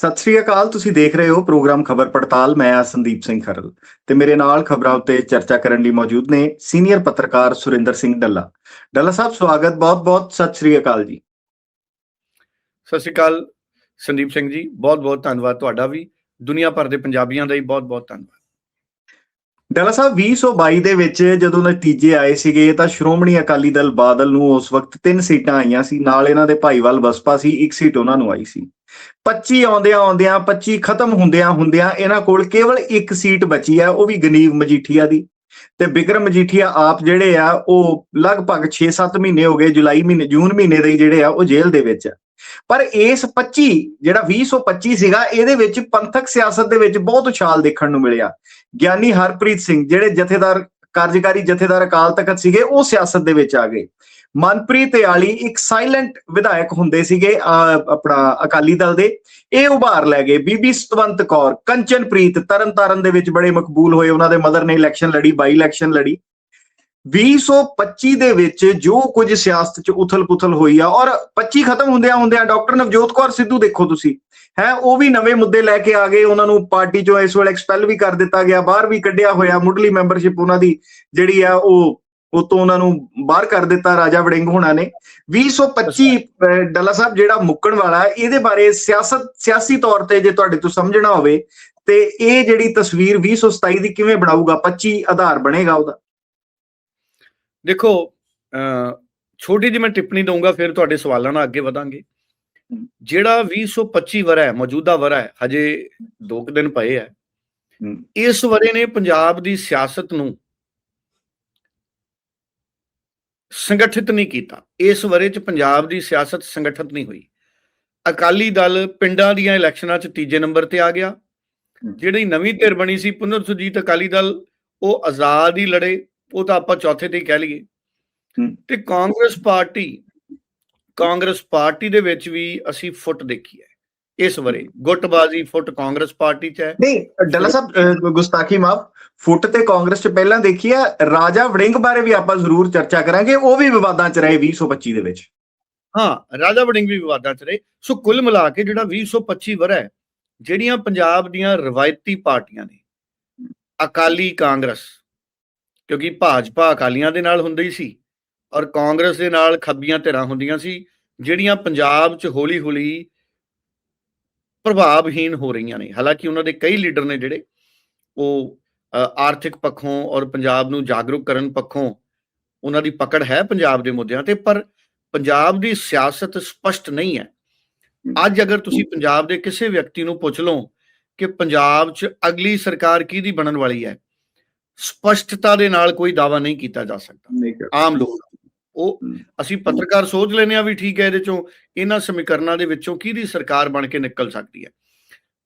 ਸਤਿ ਸ੍ਰੀ ਅਕਾਲ, ਤੁਸੀਂ ਦੇਖ ਰਹੇ ਹੋ ਪ੍ਰੋਗਰਾਮ ਖਬਰ ਪੜਤਾਲ, ਮੈਂ ਆ ਸੰਦੀਪ ਸਿੰਘ ਖਰਲ ਤੇ ਮੇਰੇ ਨਾਲ ਖਬਰਾਂ ਉੱਤੇ ਚਰਚਾ ਕਰਨ ਲਈ ਮੌਜੂਦ ਨੇ ਸੀਨੀਅਰ ਪੱਤਰਕਾਰ ਸੁਰਿੰਦਰ ਸਿੰਘ ਡੱਲਾ। ਡੱਲਾ ਸਾਹਿਬ, ਸਵਾਗਤ, ਬਹੁਤ-ਬਹੁਤ ਸਤਿ ਸ੍ਰੀ ਅਕਾਲ ਜੀ। ਸਤਿ ਸ਼੍ਰੀ ਅਕਾਲ ਸੰਦੀਪ ਸਿੰਘ ਜੀ, ਬਹੁਤ-ਬਹੁਤ ਧੰਨਵਾਦ ਤੁਹਾਡਾ ਵੀ। ਦੁਨੀਆ ਭਰ ਦੇ ਪੰਜਾਬੀਆਂ ਦਾ ਹੀ ਬਹੁਤ-ਬਹੁਤ ਧੰਨਵਾਦ। ਡੱਲਾ ਸਾਹਿਬ 2022 ਦੇ ਵਿੱਚ ਜਦੋਂ ਨਤੀਜੇ ਆਏ ਸੀਗੇ, ਤਾਂ ਸ਼੍ਰੋਮਣੀ ਅਕਾਲੀ ਦਲ ਬਾਦਲ ਨੂੰ ਉਸ ਵਕਤ ਤਿੰਨ ਸੀਟਾਂ ਆਈਆਂ ਸੀ। ਨਾਲ ਇਹਨਾਂ ਦੇ ਭਾਈਵਾਲ ਬਸਪਾ ਸੀ, ਇੱਕ ਸੀਟ ਉਹਨਾਂ ਨੂੰ ਆਈ ਸੀ। 25 ਆਉਂਦਿਆਂ ਆਉਂਦਿਆਂ 25 ਖਤਮ ਹੁੰਦਿਆਂ ਹੁੰਦਿਆਂ ਇਹਨਾਂ ਕੋਲ ਕੇਵਲ ਇੱਕ ਸੀਟ ਬਚੀ ਹੈ, ਉਹ ਵੀ ਗਨੀਵ ਮਜੀਠੀਆ ਦੀ। ਤੇ ਬਿਕਰਮ ਮਜੀਠੀਆ ਆਪ ਜਿਹੜੇ ਆ, ਉਹ ਲਗਭਗ 6-7 ਮਹੀਨੇ ਹੋ ਗਏ, ਜੁਲਾਈ ਮਹੀਨੇ, ਜੂਨ ਮਹੀਨੇ ਦੇ ਜਿਹੜੇ ਆ, ਉਹ ਜੇਲ੍ਹ ਦੇ ਵਿੱਚ ਆ। ਪਰ ਇਸ 25 ਜਿਹੜਾ 2025 ਸੀਗਾ, ਇਹਦੇ ਵਿੱਚ ਪੰਥਕ ਸਿਆਸਤ ਦੇ ਵਿੱਚ ਬਹੁਤ ਉਛਾਲ ਦੇਖਣ ਨੂੰ ਮਿਲਿਆ। ਗਿਆਨੀ ਹਰਪ੍ਰੀਤ ਸਿੰਘ ਜਿਹੜੇ ਜਥੇਦਾਰ, ਕਾਰਜਕਾਰੀ ਜਥੇਦਾਰ ਅਕਾਲ ਤਖਤ ਸੀਗੇ, ਉਹ ਸਿਆਸਤ ਦੇ ਵਿੱਚ ਆ ਗਏ। ਮਨਪ੍ਰੀਤ ਯਾਲੀ ਇੱਕ ਸਾਇਲੈਂਟ ਵਿਧਾਇਕ ਹੁੰਦੇ ਸੀਗੇ ਆਪਣਾ ਅਕਾਲੀ ਦਲ ਦੇ। ਇਹ ਉਭਾਰ ਲੈ ਗਏ। ਬੀਬੀ ਸਤਵੰਤ ਕੌਰ, ਕੰਚਨਪ੍ਰੀਤ ਤਰਨਤਾਰਨ ਦੇ ਵਿੱਚ ਬੜੇ ਮਕਬੂਲ ਹੋਏ। ਉਹਨਾਂ ਦੇ ਮਦਰ ਨੇ ਇਲੈਕਸ਼ਨ ਲੜੀ ਬਾਈ ਇਲੈਕਸ਼ਨ ਲੜੀ। 2025 ਦੇ ਵਿੱਚ ਜੋ ਕੁਝ ਸਿਆਸਤ 'ਚ ਉਥਲ-ਪੁਥਲ ਹੋਈ ਆ, ਔਰ 25 ਖਤਮ ਹੁੰਦਿਆਂ ਹੁੰਦਿਆਂ ਡਾਕਟਰ ਨਵਜੋਤ ਕੌਰ ਸਿੱਧੂ ਦੇਖੋ ਤੁਸੀਂ। ਹੈ, ਉਹ ਵੀ ਨਵੇਂ ਮੁੱਦੇ ਲੈ ਕੇ ਆ ਗਏ। ਉਹਨਾਂ ਨੂੰ ਪਾਰਟੀ 'ਚੋਂ ਇਸ ਵੇਲੇ ਐਕਸਪੈਲ ਵੀ ਕਰ ਦਿੱਤਾ ਗਿਆ, ਬਾਹਰ ਵੀ ਕੱਢਿਆ ਹੋਇਆ ਮੁੱਢਲੀ ਮੈਂਬਰਸ਼ਿਪ ਉਹਨਾਂ ਦੀ ਜਿਹੜੀ ਆ, ਉਹ ਉਹ ਤੋਂ ਉਹਨਾਂ ਨੂੰ ਬਾਹਰ ਕਰ ਦਿੱਤਾ ਰਾਜਾ ਵੜਿੰਗ ਹੋਣਾ ਨੇ। 2025 ਡੱਲਾ ਸਾਹਿਬ ਜਿਹੜਾ ਮੁੱਕਣ ਵਾਲਾ, ਇਹਦੇ ਬਾਰੇ ਸਿਆਸਤ, ਸਿਆਸੀ ਤੌਰ ਤੇ ਜੇ ਤੁਹਾਡੇ ਤੋਂ ਸਮਝਣਾ ਹੋਵੇ, ਤੇ ਇਹ ਜਿਹੜੀ ਤਸਵੀਰ 2027 ਦੀ ਕਿਵੇਂ ਬਣਾਊਗਾ 25 ਆਧਾਰ ਬਣੇਗਾ ਉਹਦਾ। ਦੇਖੋ ਛੋਟੀ ਜਿਹੀ ਮੈਂ ਟਿੱਪਣੀ ਦਊਂਗਾ ਫਿਰ ਤੁਹਾਡੇ ਸਵਾਲਾਂ ਨਾਲ ਅੱਗੇ ਵਧਾਂਗੇ। ਜਿਹੜਾ 2025 ਵਰਾ ਹੈ ਮੌਜੂਦਾ ਵਰਾ ਹੈ ਹਜੇ 2 ਦਿਨ ਪਏ ਹੈ। ਇਸ ਵਰੇ ਨੇ ਪੰਜਾਬ ਦੀ ਸਿਆਸਤ ਨੂੰ ਸੰਗਠਿਤ ਨਹੀਂ ਕੀਤਾ। ਇਸ ਵਰੇ 'ਚ ਪੰਜਾਬ ਦੀ ਸਿਆਸਤ ਸੰਗਠਿਤ ਨਹੀਂ ਹੋਈ। ਅਕਾਲੀ ਦਲ ਪਿੰਡਾਂ ਦੀਆਂ ਇਲੈਕਸ਼ਨਾਂ 'ਚ ਤੀਜੇ ਨੰਬਰ ਤੇ ਆ ਗਿਆ। ਜਿਹੜੀ ਨਵੀਂ ਧਿਰ ਬਣੀ ਸੀ ਪੁਨਰ ਸੁਜੀਤ ਅਕਾਲੀ ਦਲ ਉਹ ਆਜ਼ਾਦ ਹੀ ਲੜੇ। ਉਹ ਤਾਂ ਆਪਾਂ ਚੌਥੇ ਤੇ ਹੀ ਕਹਿ ਲਈਏ। ਤੇ ਕਾਂਗਰਸ ਪਾਰਟੀ ਕਾਂਗਰਸ ਪਾਰਟੀ ਦੇ ਵਿੱਚ ਵੀ ਅਸੀਂ ਫੁੱਟ ਦੇਖੀ ਹੈ ਇਸ ਵਰੇ। ਗੁੱਟਬਾਜ਼ੀ ਫੁੱਟ ਕਾਂਗਰਸ ਪਾਰਟੀ 'ਚ ਹੈ। ਨਹੀਂ ਡੱਲਾ ਸਾਹਿਬ ਗੁਸਤਾਖੀ ਮਾਫ ਫੁੱਟ ਤੇ ਕਾਂਗਰਸ 'ਚ ਪਹਿਲਾਂ ਦੇਖੀ ਆ ਰਾਜਾ ਵੜਿੰਗ ਬਾਰੇ ਵੀ ਆਪਾਂ ਜ਼ਰੂਰ ਚਰਚਾ ਕਰਾਂਗੇ ਉਹ ਵੀ ਵਿਵਾਦਾਂ 'ਚ ਰਹੇ 2025 ਦੇ ਵਿੱਚ। ਹਾਂ ਰਾਜਾ ਵੜਿੰਗ ਵੀ ਵਿਵਾਦਾਂ 'ਚ ਰਹੇ। ਸੋ ਕੁੱਲ ਮਿਲਾ ਕੇ ਜਿਹੜਾ 2025 ਵਰਾ ਹੈ ਜਿਹੜੀਆਂ ਪੰਜਾਬ ਦੀਆਂ ਰਵਾਇਤੀ ਪਾਰਟੀਆਂ ਨੇ ਅਕਾਲੀ ਕਾਂਗਰਸ ਕਿਉਂਕਿ ਭਾਜਪਾ ਅਕਾਲੀਆਂ ਦੇ ਨਾਲ ਹੁੰਦੀ ਸੀ ਔਰ ਕਾਂਗਰਸ ਦੇ ਨਾਲ ਖੱਬੀਆਂ ਧਿਰਾਂ ਹੁੰਦੀਆਂ ਸੀ, ਜਿਹੜੀਆਂ ਪੰਜਾਬ 'ਚ ਹੌਲੀ-ਹੌਲੀ ਪ੍ਰਭਾਵਹੀਨ ਹੋ ਰਹੀਆਂ ਨੇ। ਹਾਲਾਂਕਿ ਉਹਨਾਂ ਦੇ ਕਈ ਲੀਡਰ ਨੇ ਜਿਹੜੇ, ਉਹ ਆਰਥਿਕ ਪੱਖੋਂ ਔਰ ਪੰਜਾਬ ਨੂੰ ਜਾਗਰੂਕ ਕਰਨ ਪੱਖੋਂ ਉਹਨਾਂ ਦੀ ਪਕੜ ਹੈ ਪੰਜਾਬ ਦੇ ਮੁੱਦਿਆਂ ਤੇ, ਪਰ ਪੰਜਾਬ ਦੀ ਸਿਆਸਤ ਸਪਸ਼ਟ ਨਹੀਂ ਹੈ। ਅੱਜ ਅਗਰ ਤੁਸੀਂ ਪੰਜਾਬ ਦੇ ਕਿਸੇ ਵਿਅਕਤੀ ਨੂੰ ਪੁੱਛ ਲਓ ਕਿ ਪੰਜਾਬ 'ਚ ਅਗਲੀ ਸਰਕਾਰ ਕਿਹਦੀ ਬਣਨ ਵਾਲੀ ਹੈ ਸਪਸ਼ਟਤਾ ਦੇ ਨਾਲ ਕੋਈ ਦਾਵਾ ਨਹੀਂ ਕੀਤਾ ਜਾ ਸਕਦਾ। ਆਮ ਲੋਕ। ਉਹ ਅਸੀਂ ਪੱਤਰਕਾਰ ਸੋਚ ਲੈਨੇ ਆ ਵੀ ਠੀਕ ਹੈ ਇਹਦੇ ਚੋਂ ਇਹਨਾਂ ਸਮੀਕਰਨਾਂ ਦੇ ਵਿੱਚੋਂ ਕਿਹਦੀ ਸਰਕਾਰ ਬਣ ਕੇ ਨਿਕਲ ਸਕਦੀ ਹੈ?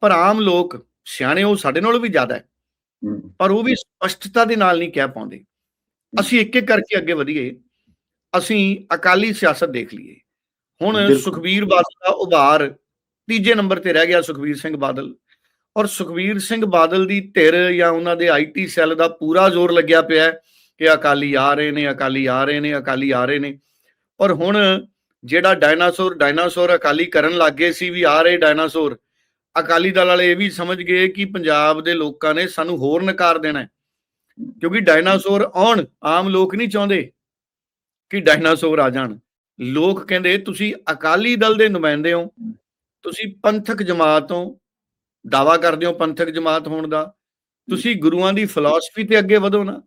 ਪਰ ਆਮ ਲੋਕ ਸਿਆਣੇ ਉਹ ਸਾਡੇ ਨਾਲੋਂ ਵੀ ਜ਼ਿਆਦਾ ਹੈ। ਪਰ ਉਹ ਵੀ ਸਪਸ਼ਟਤਾ ਦੇ ਨਾਲ ਨਹੀਂ ਕਹਿ ਪਾਉਂਦੇ। ਅਸੀਂ ਇੱਕ ਇੱਕ ਕਰਕੇ ਅੱਗੇ ਵਧੀਏ। ਅਸੀਂ ਅਕਾਲੀ ਸਿਆਸਤ ਦੇਖ ਲਈਏ। ਹੁਣ ਸੁਖਬੀਰ ਬਾਦਲ ਦਾ ਉਭਾਰ ਤੀਜੇ ਨੰਬਰ ਤੇ ਰਹਿ ਗਿਆ ਸੁਖਬੀਰ ਸਿੰਘ ਬਾਦਲ। ਔਰ ਸੁਖਬੀਰ ਸਿੰਘ ਬਾਦਲ ਦੀ ਧਿਰ ਜਾਂ ਉਹਨਾਂ ਦੇ ਆਈਟੀ ਸੈੱਲ ਦਾ ਪੂਰਾ ਜ਼ੋਰ ਲੱਗਿਆ ਪਿਆ ਕਿ ਅਕਾਲੀ ਆ ਰਹੇ ਨੇ, ਅਕਾਲੀ ਆ ਰਹੇ ਨੇ, ਅਕਾਲੀ ਆ ਰਹੇ ਨੇ। ਔਰ ਹੁਣ ਜਿਹੜਾ ਡਾਇਨਾਸੌਰ ਡਾਇਨਾਸੌਰ ਅਕਾਲੀ ਕਰਨ ਲੱਗੇ ਸੀ ਵੀ ਆ ਰਹੇ ਡਾਇਨਾਸੌਰ, ਅਕਾਲੀ ਦਲ ਵਾਲੇ ਇਹ ਵੀ ਸਮਝ ਗਏ ਕਿ ਪੰਜਾਬ ਦੇ ਲੋਕਾਂ ਨੇ ਸਾਨੂੰ ਹੋਰ ਨਕਾਰ ਦੇਣਾ ਕਿਉਂਕਿ ਡਾਇਨਾਸੌਰ ਆਉਣ, ਆਮ ਲੋਕ ਨਹੀਂ ਚਾਹੁੰਦੇ ਕਿ ਡਾਇਨਾਸੌਰ ਆ ਜਾਣ। ਲੋਕ ਕਹਿੰਦੇ, ਤੁਸੀਂ ਅਕਾਲੀ ਦਲ ਦੇ ਨੁਮਾਇੰਦੇ ਹੋ, ਤੁਸੀਂ ਪੰਥਕ ਜਮਾਤ ਹੋ ਦਾਵਾ ਕਰਦੇ ਹੋ ਪੰਥਕ ਜਮਾਤ ਹੋਣ ਦਾ। ਤੁਸੀਂ ਗੁਰੂਆਂ ਦੀ ਫਿਲਾਸਫੀ ਤੇ ਅੱਗੇ ਵਧੋ ਨਾ।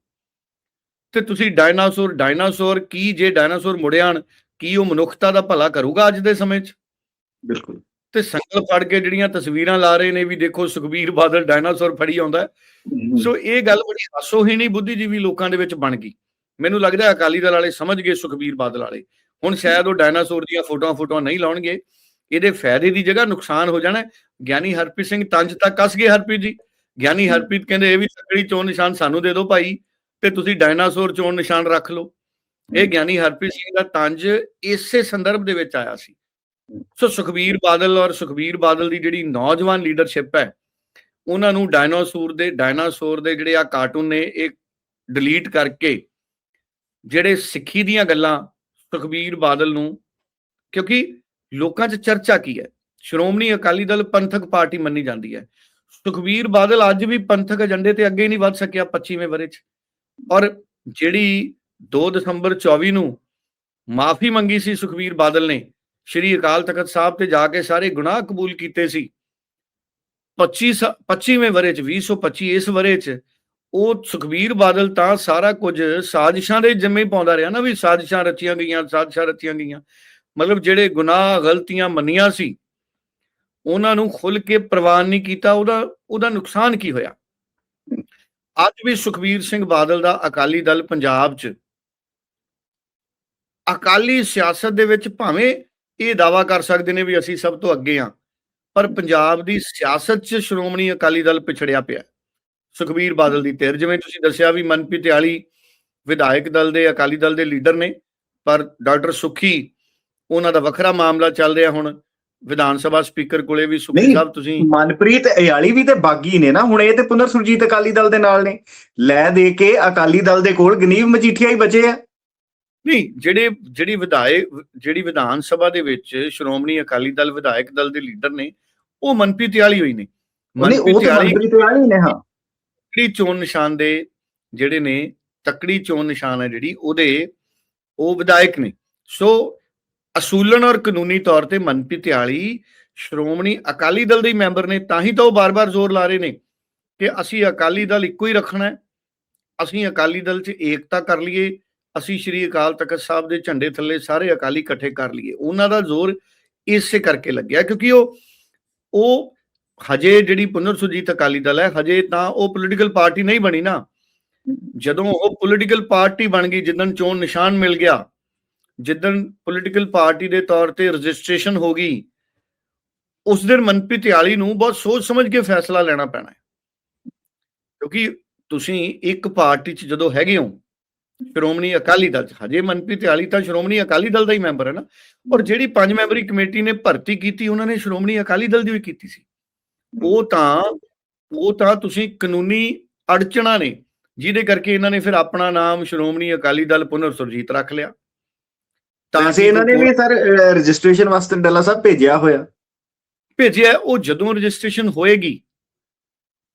ਤੇ ਤੁਸੀਂ ਡਾਇਨਾਸੌਰ ਡਾਇਨਾਸੌਰ ਕੀ ਜੇ ਡਾਇਨਾਸੌਰ ਮੁੜਿਆਣ ਕੀ ਉਹ ਮਨੁੱਖਤਾ ਦਾ ਭਲਾ ਕਰੂਗਾ ਅੱਜ ਦੇ ਸਮੇਂ 'ਚ? ਬਿਲਕੁਲ। ਤੇ ਸੰਗਲ ਫੜ ਕੇ ਜਿਹੜੀਆਂ ਤਸਵੀਰਾਂ ਲਾ ਰਹੇ ਨੇ ਵੀ ਦੇਖੋ ਸੁਖਬੀਰ ਬਾਦਲ ਡਾਇਨਾਸੌਰ ਫੜੀ ਆਉਂਦਾ ਸੋ ਇਹ ਗੱਲ ਬੜੀ ਹਾਸੋਹੀਣੀ ਬੁੱਧੀਜੀਵੀ ਲੋਕਾਂ ਦੇ ਵਿੱਚ ਬਣ ਗਈ। ਮੈਨੂੰ ਲੱਗਦਾ ਅਕਾਲੀ ਦਲ ਵਾਲੇ ਸਮਝ ਗਏ ਸੁਖਬੀਰ ਬਾਦਲ ਵਾਲੇ। ਹੁਣ ਸ਼ਾਇਦ ਉਹ ਡਾਇਨਾਸੌਰ ਦੀਆਂ ਫੋਟੋਆਂ ਫੋਟੋਆਂ ਨਹੀਂ ਲਾਉਣਗੇ। ਇਹਦੇ ਫਾਇਦੇ ਦੀ ਜਗ੍ਹਾ ਨੁਕਸਾਨ ਹੋ ਜਾਣਾ ਗਿਆਨੀ ਹਰਪ੍ਰੀਤ ਸਿੰਘ ਤੰਜ ਤੱਕ ਕੱਸ ਗਏ ਹਰਪ੍ਰੀਤ ਜੀ। ਗਿਆਨੀ ਹਰਪ੍ਰੀਤ ਕਹਿੰਦੇ ਇਹ ਵੀ ਤਕੜੀ ਚੋਣ ਨਿਸ਼ਾਨ ਸਾਨੂੰ ਦੇ ਦਿਓ ਭਾਈ ਤੇ ਤੁਸੀਂ ਡਾਇਨਾਸੌਰ ਚੋਣ ਨਿਸ਼ਾਨ ਰੱਖ ਲਓ। ਇਹ ਗਿਆਨੀ ਹਰਪ੍ਰੀਤ ਸਿੰਘ ਦਾ ਤੰਜ ਇਸੇ ਸੰਦਰਭ ਦੇ ਵਿੱਚ ਆਇਆ ਸੀ। ਸੋ ਸੁਖਬੀਰ ਬਾਦਲ ਔਰ ਸੁਖਬੀਰ ਬਾਦਲ ਦੀ ਜਿਹੜੀ ਨੌਜਵਾਨ ਲੀਡਰਸ਼ਿਪ ਹੈ ਉਹਨਾਂ ਨੂੰ ਡਾਇਨਾਸੌਰ ਦੇ ਡਾਇਨਾਸੌਰ ਦੇ ਜਿਹੜੇ ਆ ਕਾਰਟੂਨ ਨੇ ਇਹ ਡਿਲੀਟ ਕਰਕੇ ਜਿਹੜੇ ਸਿੱਖੀ ਦੀਆਂ ਗੱਲਾਂ ਸੁਖਬੀਰ ਬਾਦਲ ਨੂੰ ਕਿਉਂਕਿ ਲੋਕਾਂ 'ਚ ਚਰਚਾ ਕੀ ਹੈ? ਸ਼੍ਰੋਮਣੀ ਅਕਾਲੀ ਦਲ ਪੰਥਕ ਪਾਰਟੀ ਮੰਨੀ ਜਾਂਦੀ ਹੈ। ਸੁਖਬੀਰ ਬਾਦਲ ਅੱਜ ਵੀ ਪੰਥਕ ਏਜੰਡੇ ਤੇ ਅੱਗੇ ਨਹੀਂ ਵੱਧ ਸਕਿਆ 25ਵੇਂ ਵਰੇ 'ਚ। ਔਰ ਜਿਹੜੀ 2 ਦਸੰਬਰ 24 ਨੂੰ ਮਾਫੀ ਮੰਗੀ ਸੀ ਸੁਖਬੀਰ ਬਾਦਲ ਨੇ, ਸ਼੍ਰੀ ਅਕਾਲ ਤਖਤ ਸਾਹਿਬ ਤੇ ਜਾ ਕੇ ਸਾਰੇ ਗੁਨਾਹ ਕਬੂਲ ਕੀਤੇ ਸੀ। 25 ਸ- 25ਵੇਂ ਵਰੇ 'ਚ 2025 ਇਸ ਵਰੇ 'ਚ ਉਹ ਸੁਖਬੀਰ ਬਾਦਲ ਤਾਂ ਸਾਰਾ ਕੁਝ ਸਾਜ਼ਿਸ਼ਾਂ ਦੇ ਜਿੰਮੇ ਪਾਉਂਦਾ ਰਿਹਾ ਨਾ ਵੀ ਸਾਜ਼ਿਸ਼ਾਂ ਰਚੀਆਂ ਗਈਆਂ, ਸਾਜ਼ਿਸ਼ਾਂ ਰਚੀਆਂ ਗਈਆਂ। ਮਤਲਬ ਜਿਹੜੇ ਗੁਨਾਹ ਗਲਤੀਆਂ ਮੰਨੀਆਂ ਸੀ, ਉਹਨਾਂ ਨੂੰ ਖੁੱਲ ਕੇ ਪ੍ਰਵਾਨ ਨਹੀਂ ਕੀਤਾ, ਉਹਦਾ ਉਹਦਾ ਨੁਕਸਾਨ ਕੀ ਹੋਇਆ ਅੱਜ ਵੀ ਸੁਖਬੀਰ ਸਿੰਘ ਬਾਦਲ ਦਾ ਅਕਾਲੀ ਦਲ ਪੰਜਾਬ 'ਚ, ਅਕਾਲੀ ਸਿਆਸਤ ਦੇ ਵਿੱਚ ਭਾਵੇਂ ਇਹ ਦਾਵਾ ਕਰ ਸਕਦੇ ਨੇ ਵੀ ਅਸੀਂ ਸਭ ਤੋਂ ਅੱਗੇ ਆ, ਪਰ ਪੰਜਾਬ ਦੀ ਸਿਆਸਤ 'ਚ ਸ਼੍ਰੋਮਣੀ ਅਕਾਲੀ ਦਲ ਪਿਛੜਿਆ ਪਿਆ ਹੈ। ਸੁਖਬੀਰ ਬਾਦਲ ਦੀ ਧਿਰ ਜਿਵੇਂ ਤੁਸੀਂ ਦੱਸਿਆ ਵੀ ਮਨਪ੍ਰੀਤ ਆਲੀ ਵਿਧਾਇਕ ਦਲ ਦੇ, ਅਕਾਲੀ ਦਲ ਦੇ ਲੀਡਰ ਨੇ, ਪਰ ਡਾਕਟਰ ਸੁਖੀ ਉਹਨਾਂ ਦਾ ਵੱਖਰਾ ਮਾਮਲਾ ਚੱਲ ਰਿਹਾ ਹੁਣ। ਵਿਧਾਨ ਸਭਾ ਸਪੀਕਰ ਕੋਲੇ ਵੀ ਸੁਖੀ। ਸਾਹਿਬ ਤੁਸੀਂ ਮਨਪ੍ਰੀਤ ਅਯਾਲੀ ਵੀ ਤੇ ਬਾਗੀ ਨੇ ਨਾ ਹੁਣ ਇਹ ਤੇ ਪੁਨਰ ਸੁਰਜੀਤ ਅਕਾਲੀ ਦਲ ਦੇ ਨਾਲ ਨੇ। ਲੈ ਦੇ ਕੇ ਅਕਾਲੀ ਦਲ ਦੇ ਕੋਲ ਗਨੀਵ ਮਜੀਠੀਆ ਹੀ ਬਚੇ ਆ। ਨਹੀਂ ਜਿਹੜੇ ਜਿਹੜੀ ਵਿਧਾਇਕ ਜਿਹੜੀ ਵਿਧਾਨ ਸਭਾ ਦੇ ਵਿੱਚ ਸ਼੍ਰੋਮਣੀ ਅਕਾਲੀ ਦਲ ਵਿਧਾਇਕ ਦਲ ਦੇ ਲੀਡਰ ਨੇ ਉਹ ਮਨਪ੍ਰੀਤ ਆਲੀ ਹੋਈ ਨੇ। ਮਨਪ੍ਰੀਤ ਅਯਾਲੀ ਨੇ ਹਾਂ। ਤਕੜੀ ਚੋਣ ਨਿਸ਼ਾਨ ਦੇ ਜਿਹੜੇ ਨੇ ਤਕੜੀ ਚੋਣ ਨਿਸ਼ਾਨ ਹੈ ਜਿਹੜੀ ਉਹਦੇ ਉਹ ਵਿਧਾਇਕ ਨੇ। ਸੋ ਅਸੂਲਨ ਔਰ ਕਾਨੂੰਨੀ ਤੌਰ ਤੇ ਮਨਪ੍ਰੀਤ ਆਲੀ ਸ਼੍ਰੋਮਣੀ ਅਕਾਲੀ ਦਲ ਦੇ ਮੈਂਬਰ ਨੇ ਤਾਂ ਹੀ ਤਾਂ ਉਹ ਬਾਰ-ਬਾਰ ਜ਼ੋਰ ਲਾ ਰਹੇ ਨੇ ਕਿ ਅਸੀਂ ਅਕਾਲੀ ਦਲ ਇੱਕੋ ਹੀ ਰੱਖਣਾ ਹੈ। ਅਸੀਂ ਅਕਾਲੀ ਦਲ 'ਚ ਏਕਤਾ ਕਰ ਲਈਏ। ਅਸੀਂ ਸ਼੍ਰੀ ਅਕਾਲ ਤਖਤ ਸਾਹਿਬ ਦੇ ਝੰਡੇ ਥੱਲੇ ਸਾਰੇ ਅਕਾਲੀ ਇਕੱਠੇ ਕਰ ਲਈਏ। ਉਹਨਾਂ ਦਾ ਜ਼ੋਰ ਇਸੇ ਕਰਕੇ ਲੱਗਿਆ ਕਿਉਂਕਿ ਉਹ ਉਹ ਹਜੇ ਜਿਹੜੀ ਪੁਨਰ ਸੁਰਜੀਤ ਅਕਾਲੀ ਦਲ ਹੈ, ਹਜੇ ਤਾਂ ਉਹ ਪੋਲੀਟੀਕਲ ਪਾਰਟੀ ਨਹੀਂ ਬਣੀ ਨਾ। ਜਦੋਂ ਉਹ ਪੋਲੀਟੀਕਲ ਪਾਰਟੀ ਬਣ ਗਈ, ਜਿੱਦਣ ਚੋਣ ਨਿਸ਼ਾਨ ਮਿਲ ਗਿਆ ਜਿੱਦਣ ਪੋਲੀਟੀਕਲ ਪਾਰਟੀ ਦੇ ਤੌਰ ਤੇ ਰਜਿਸਟ੍ਰੇਸ਼ਨ ਹੋ ਗਈ, ਉਸ ਦਿਨ ਮਨਪ੍ਰੀਤ ਆਲੀ ਨੂੰ ਬਹੁਤ ਸੋਚ ਸਮਝ ਕੇ ਫੈਸਲਾ ਲੈਣਾ ਪੈਣਾ ਹੈ। ਕਿਉਂਕਿ ਤੁਸੀਂ ਇੱਕ ਪਾਰਟੀ 'ਚ ਜਦੋਂ ਹੈਗੇ ਹੋ, ਸ਼੍ਰੋਮਣੀ ਅਕਾਲੀ ਦਲ 'ਚ, ਹਜੇ ਮਨਪ੍ਰੀਤ ਆਲੀ ਤਾਂ ਸ਼੍ਰੋਮਣੀ ਅਕਾਲੀ ਦਲ ਦਾ ਹੀ ਮੈਂਬਰ ਹੈ ਨਾ, ਔਰ ਜਿਹੜੀ ਪੰਜ ਮੈਂਬਰੀ ਕਮੇਟੀ ਨੇ ਭਰਤੀ ਕੀਤੀ, ਉਹਨਾਂ ਨੇ ਸ਼੍ਰੋਮਣੀ ਅਕਾਲੀ ਦਲ ਦੀ ਵੀ ਕੀਤੀ ਸੀ। ਉਹ ਤਾਂ ਉਹ ਤਾਂ ਤੁਸੀਂ ਕਾਨੂੰਨੀ ਅੜਚਣਾ ਨੇ, ਜਿਹਦੇ ਕਰਕੇ ਇਹਨਾਂ ਨੇ ਫਿਰ ਆਪਣਾ ਨਾਮ ਸ਼੍ਰੋਮਣੀ ਅਕਾਲੀ ਦਲ ਪੁਨਰ ਸੁਰਜੀਤ ਰੱਖ ਲਿਆ। ਵੈਸੇ ਕਿ ਇਹਨਾਂ ਨੇ ਵੀ ਸਰ ਰਜਿਸਟ੍ਰੇਸ਼ਨ ਵਾਸਤੇ ਡੱਲਾ ਸਾਹਿਬ ਭੇਜਿਆ ਹੋਇਆ। ਭੇਜਿਆ ਉਹ ਜਦੋਂ ਰਜਿਸਟ੍ਰੇਸ਼ਨ ਹੋਏਗੀ